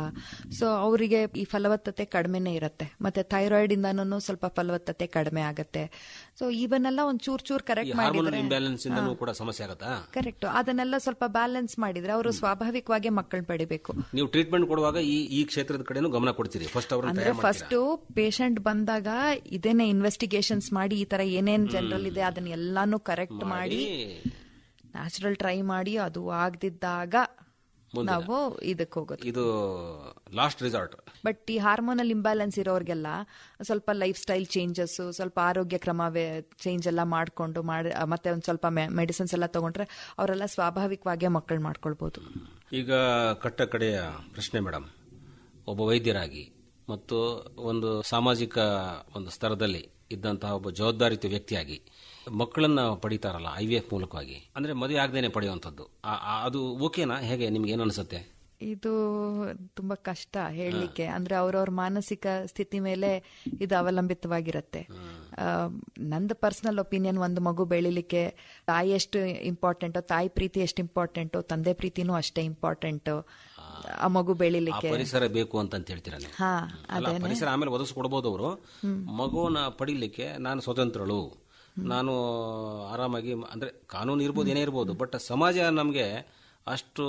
ಸೊ ಅವರಿಗೆ ಈ ಫಲವತ್ತತೆ ಕಡಿಮೆನೇ ಇರುತ್ತೆ. ಮತ್ತೆ ಥೈರಾಯ್ಡ್ ಇಂದನೂ ಸ್ವಲ್ಪ ಫಲವತ್ತತೆ ಕಡಿಮೆ ಆಗುತ್ತೆ. ಸೊ ಇವನ್ನೆಲ್ಲ ಒಂದ್ ಚೂರ್ ಚೂರ್ ಕರೆಕ್ಟ್ ಮಾಡಿದ್ರೆ.
ಇಂಬ್ಯಾಲೆನ್ಸ್ ಇಂದನೂ ಕೂಡ ಸಮಸ್ಯೆ ಆಗುತ್ತಾ?
ಕರೆಕ್ಟ್ ಅದನ್ನೆಲ್ಲ ಸ್ವಲ್ಪ ಬ್ಯಾಲೆನ್ಸ್ ಮಾಡಿದ್ರೆ ಅವರು ಸ್ವಾಭಾವಿಕವಾಗಿ ಮಕ್ಕಳ್ ಪಡಿಬೇಕು
ನೀವು ಟ್ರೀಟ್ಮೆಂಟ್ ಕೊಡುವಾಗ ಈ ಈ ಕ್ಷೇತ್ರದ ಕಡೆನೂ ಗಮನ ಕೊಡ್ತೀರಿ. ಫಸ್ಟ್ ಅವರು
ಅಂದ್ರೆ ಫಸ್ಟ್ ಪೇಷಂಟ್ ಬಂದಾಗ ಇದೇನೆ ಇನ್ವೆಸ್ಟಿಗೇಷನ್ಸ್ ಮಾಡಿ ಈ ತರ ಏನೇನ್ ಜನರಲ್ ಇದೆ ಅದನ್ನ ಎಲ್ಲಾನು ಕರೆಕ್ಟ್ ಮಾಡಿ. ನ್ಯಾಚುರಲ್ ಟ್ರೈ ಮಾಡಿ ಅದು ಆಗದಿದ್ದಾಗ ನಾವು ಇದಕ್ಕೆ ಹೋಗೋದು.
ಇದು ಲಾಸ್ಟ್ ರಿಸಾರ್ಟ್
ಬಟ್ ಈ ಹಾರ್ಮೋನಲ್ ಇಂಬ್ಯಾಲೆನ್ಸ್ ಇರೋರಿಗೆಲ್ಲ ಸ್ವಲ್ಪ ಲೈಫ್ ಸ್ಟೈಲ್ ಚೇಂಜಸ್ ಸ್ವಲ್ಪ ಆರೋಗ್ಯ ಕ್ರಮ ಚೇಂಜ್ ಎಲ್ಲ ಮಾಡಿಕೊಂಡು ಮಾಡಿ, ಮತ್ತೆ ಒಂದು ಸ್ವಲ್ಪ ಮೆಡಿಸಿನ್ಸ್ ಎಲ್ಲ ತಗೊಂಡ್ರೆ ಅವರೆಲ್ಲ ಸ್ವಾಭಾವಿಕವಾಗಿ ಮಕ್ಕಳು ಮಾಡ್ಕೊಳ್ಬಹುದು
ಈಗ ಕಟ್ಟ ಕಡೆಯ ಪ್ರಶ್ನೆ ಮೇಡಮ್. ಒಬ್ಬ ವೈದ್ಯರಾಗಿ ಮತ್ತು ಒಂದು ಸಾಮಾಜಿಕ ಒಂದು ಸ್ತರದಲ್ಲಿ ಇದ್ದಂತಹ ಒಬ್ಬ ಜವಾಬ್ದಾರಿತ ವ್ಯಕ್ತಿಯಾಗಿ ಮಕ್ಕಳನ್ನ ಪಡಿತಾರಲ್ಲ ಐ ವಿ ಎಫ್ ಮೂಲಕವಾಗಿ. ಅಂದ್ರೆ ಮದುವೆ ಆಗದೇನೆ ಪಡೆಯುವಂಥದ್ದು. ಅದು ಓಕೆನಾ ಹೇಗೆ? ನಿಮ್ಗೆ ಏನು ಅನಿಸುತ್ತೆ?
ಇದು ತುಂಬಾ ಕಷ್ಟ ಹೇಳಲಿಕ್ಕೆ. ಅಂದ್ರೆ ಅವ್ರವ್ರ ಮಾನಸಿಕ ಸ್ಥಿತಿ ಮೇಲೆ ಇದು ಅವಲಂಬಿತವಾಗಿರುತ್ತೆ. ನಂದು ಪರ್ಸನಲ್ ಒಪಿನಿಯನ್ ಒಂದು ಮಗು ಬೆಳಿಲಿಕ್ಕೆ ತಾಯಿ ಎಷ್ಟು ಇಂಪಾರ್ಟೆಂಟೋ ತಾಯಿ ಪ್ರೀತಿ ಎಷ್ಟು ಇಂಪಾರ್ಟೆಂಟೋ ತಂದೆ ಪ್ರೀತಿನೂ ಅಷ್ಟೇ ಇಂಪಾರ್ಟೆಂಟ್ ಆ ಮಗು ಬೆಳಿಲಿಕ್ಕೆ.
ಪರಿಸರ ಬೇಕು ಅಂತ ಹೇಳ್ತೀರಾ
ಹಾ
ಪರಿಸರ ಆಮೇಲೆ ಒದಗಿಸ್ಕೊಡ್ಬೋದು ಅವರು. ಮಗುವನ್ನ ಪಡಿಲಿಕ್ಕೆ ನಾನು ಸ್ವತಂತ್ರಳು. ನಾನು ಆರಾಮಾಗಿ ಅಂದ್ರೆ ಕಾನೂನು ಇರ್ಬೋದು ಏನೇ ಇರ್ಬೋದು ಬಟ್ ಸಮಾಜ ನಮಗೆ ಅಷ್ಟು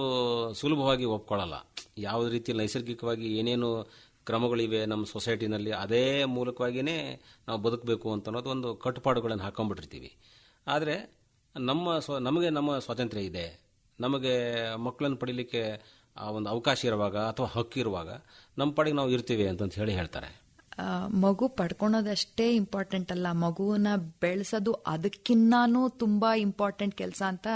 ಸುಲಭವಾಗಿ ಒಪ್ಕೊಳ್ಳಲ್ಲ. ಯಾವ ರೀತಿ ನೈಸರ್ಗಿಕವಾಗಿ ಏನೇನು ಕ್ರಮಗಳಿವೆ ನಮ್ಮ ಸೊಸೈಟಿನಲ್ಲಿ ಅದೇ ಮೂಲಕವಾಗಿಯೇ ನಾವು ಬದುಕಬೇಕು ಅಂತ ಅನ್ನೋದು ಒಂದು ಕಟ್ಟುಪಾಡುಗಳನ್ನು ಹಾಕೊಂಡ್ಬಿಟ್ಟಿರ್ತೀವಿ. ಆದರೆ ನಮ್ಮ ಸ್ವ, ನಮಗೆ ನಮ್ಮ ಸ್ವಾತಂತ್ರ್ಯ ಇದೆ. ನಮಗೆ ಮಕ್ಕಳನ್ನು ಪಡೀಲಿಕ್ಕೆ ಆ ಒಂದು ಅವಕಾಶ ಇರುವಾಗ ಅಥವಾ ಹಕ್ಕಿರುವಾಗ ನಮ್ಮ ಪಾಡಿಗೆ ನಾವು ಇರ್ತೀವಿ ಅಂತಂತ ಹೇಳಿ ಹೇಳ್ತಾರೆ.
ಮಗು ಪಡ್ಕೊಳೋದಷ್ಟೇ ಇಂಪಾರ್ಟೆಂಟ್ ಅಲ್ಲ. ಮಗುವನ್ನ ಬೆಳೆಸೋದು ಅದಕ್ಕಿನ್ನೂ ತುಂಬಾ ಇಂಪಾರ್ಟೆಂಟ್ ಕೆಲಸ ಅಂತ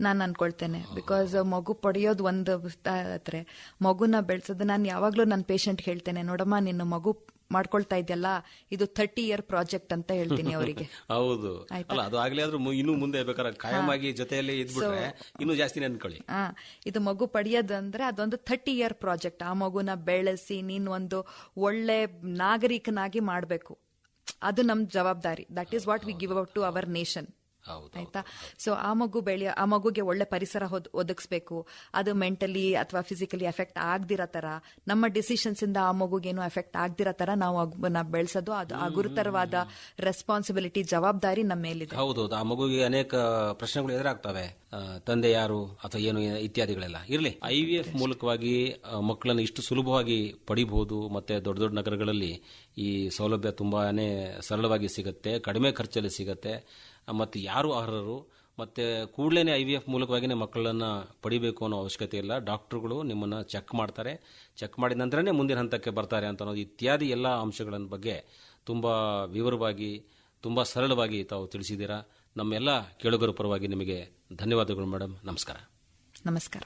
ನಾನು ಅನ್ಕೊಳ್ತೇನೆ. ಬಿಕಾಸ್ ಮಗು ಪಡೆಯೋದು ಒಂದು ಆದರೆ ಮಗುನ ಬೆಳೆಸೋದು ನಾನು ಯಾವಾಗಲೂ ನನ್ನ ಪೇಷಂಟ್ ಹೇಳ್ತೇನೆ ನೋಡಮ್ಮ ನಿನ್ನ ಮಗು ಮಾಡ್ಕೊಳ್ತಾ ಇದೆಯಲ್ಲ ಇದು ಥರ್ಟಿ ಇಯರ್ ಪ್ರಾಜೆಕ್ಟ್ ಅಂತ ಹೇಳ್ತೀನಿ ಅವರಿಗೆ.
ಹೌದು. ಅಲ್ಲ ಅದು ಆಗಲಿ ಆದ್ರೂ ಇನ್ನೂ ಮುಂದೆ ಬೇಕಾದ್ರೆ ಕಾಯಮಾಗಿ ಜೊತೆಯಲ್ಲಿ ಇದ್ಬಿಟ್ರೆ ಇನ್ನೂ ಜಾಸ್ತಿ ಅನ್ಕೊಳ್ಳಿ
ಹಾ ಇದು ಮಗು ಪಡೆಯೋದಂದ್ರೆ ಅದೊಂದು ಥರ್ಟಿ ಇಯರ್ ಪ್ರಾಜೆಕ್ಟ್ ಆ ಮಗುನ ಬೆಳೆಸಿ ನೀನ್ ಒಂದು ಒಳ್ಳೆ ನಾಗರಿಕನಾಗಿ ಮಾಡಬೇಕು. ಅದು ನಮ್ ಜವಾಬ್ದಾರಿ. That is what we give out to our nation ಆಯ್ತಾ? ಸೊ ಆ ಮಗು ಬೆಳೆಯ ಆ ಮಗುಗೆ ಒಳ್ಳೆ ಪರಿಸರ ಒದಗಿಸಬೇಕು. ಅದು ಮೆಂಟಲಿ ಅಥವಾ ಫಿಸಿಕಲಿ ಎಫೆಕ್ಟ್ ಆಗ್ದಿರೋ ತರ ನಮ್ಮ ಡಿಸಿಷನ್ಸ್ ಇಂದ ಆ ಮಗುಗೇನು ಎಫೆಕ್ಟ್ ಆಗ್ದಿರೋ ತರ ನಾವು ಬೆಳೆಸೋದು ಅದು ಆ ಗುರುತರವಾದ ರೆಸ್ಪಾನ್ಸಿಬಿಲಿಟಿ ಜವಾಬ್ದಾರಿ ನಮ್ಮ ಮೇಲಿದೆ.
ಹೌದು. ಆ ಮಗುಗೆ ಅನೇಕ ಪ್ರಶ್ನೆಗಳು ಎದುರಾಗ್ತವೆ. ತಂದೆ ಯಾರು ಅಥವಾ ಏನು ಇತ್ಯಾದಿಗಳೆಲ್ಲ. ಇರಲಿ ಐ ವಿ ಎಫ್ ಮೂಲಕವಾಗಿ ಮಕ್ಕಳನ್ನು ಇಷ್ಟು ಸುಲಭವಾಗಿ ಪಡಿಬಹುದು ಮತ್ತೆ ದೊಡ್ಡ ದೊಡ್ಡ ನಗರಗಳಲ್ಲಿ ಈ ಸೌಲಭ್ಯ ತುಂಬಾನೇ ಸರಳವಾಗಿ ಸಿಗುತ್ತೆ ಕಡಿಮೆ ಖರ್ಚಲ್ಲಿ ಸಿಗುತ್ತೆ. ಮತ್ತು ಯಾರು ಅರ್ಹರು? ಮತ್ತೆ ಕೂಡಲೇ ಐ ವಿ ಎಫ್ ಮೂಲಕವಾಗಿಯೇ ಮಕ್ಕಳನ್ನ ಪಡಿಬೇಕು ಅನ್ನೋ ಅವಶ್ಯಕತೆ ಇಲ್ಲ. ಡಾಕ್ಟರ್ಗಳು ನಿಮ್ಮನ್ನ ಚೆಕ್ ಮಾಡ್ತಾರೆ. ಚೆಕ್ ಮಾಡಿದ ನಂತರನೇ ಮುಂದಿನ ಹಂತಕ್ಕೆ ಬರ್ತಾರೆ ಅಂತ ಅನ್ನೋದು ಇತ್ಯಾದಿ ಎಲ್ಲ ಅಂಶಗಳ ಬಗ್ಗೆ ತುಂಬಾ ವಿವರವಾಗಿ, ತುಂಬಾ ಸರಳವಾಗಿ ತಾವು ತಿಳಿಸಿದ್ದೀರಾ. ನಮ್ಮೆಲ್ಲ ಕೇಳುಗರ ಪರವಾಗಿ ನಿಮಗೆ ಧನ್ಯವಾದಗಳು ಮೇಡಮ್ ನಮಸ್ಕಾರ.
ನಮಸ್ಕಾರ.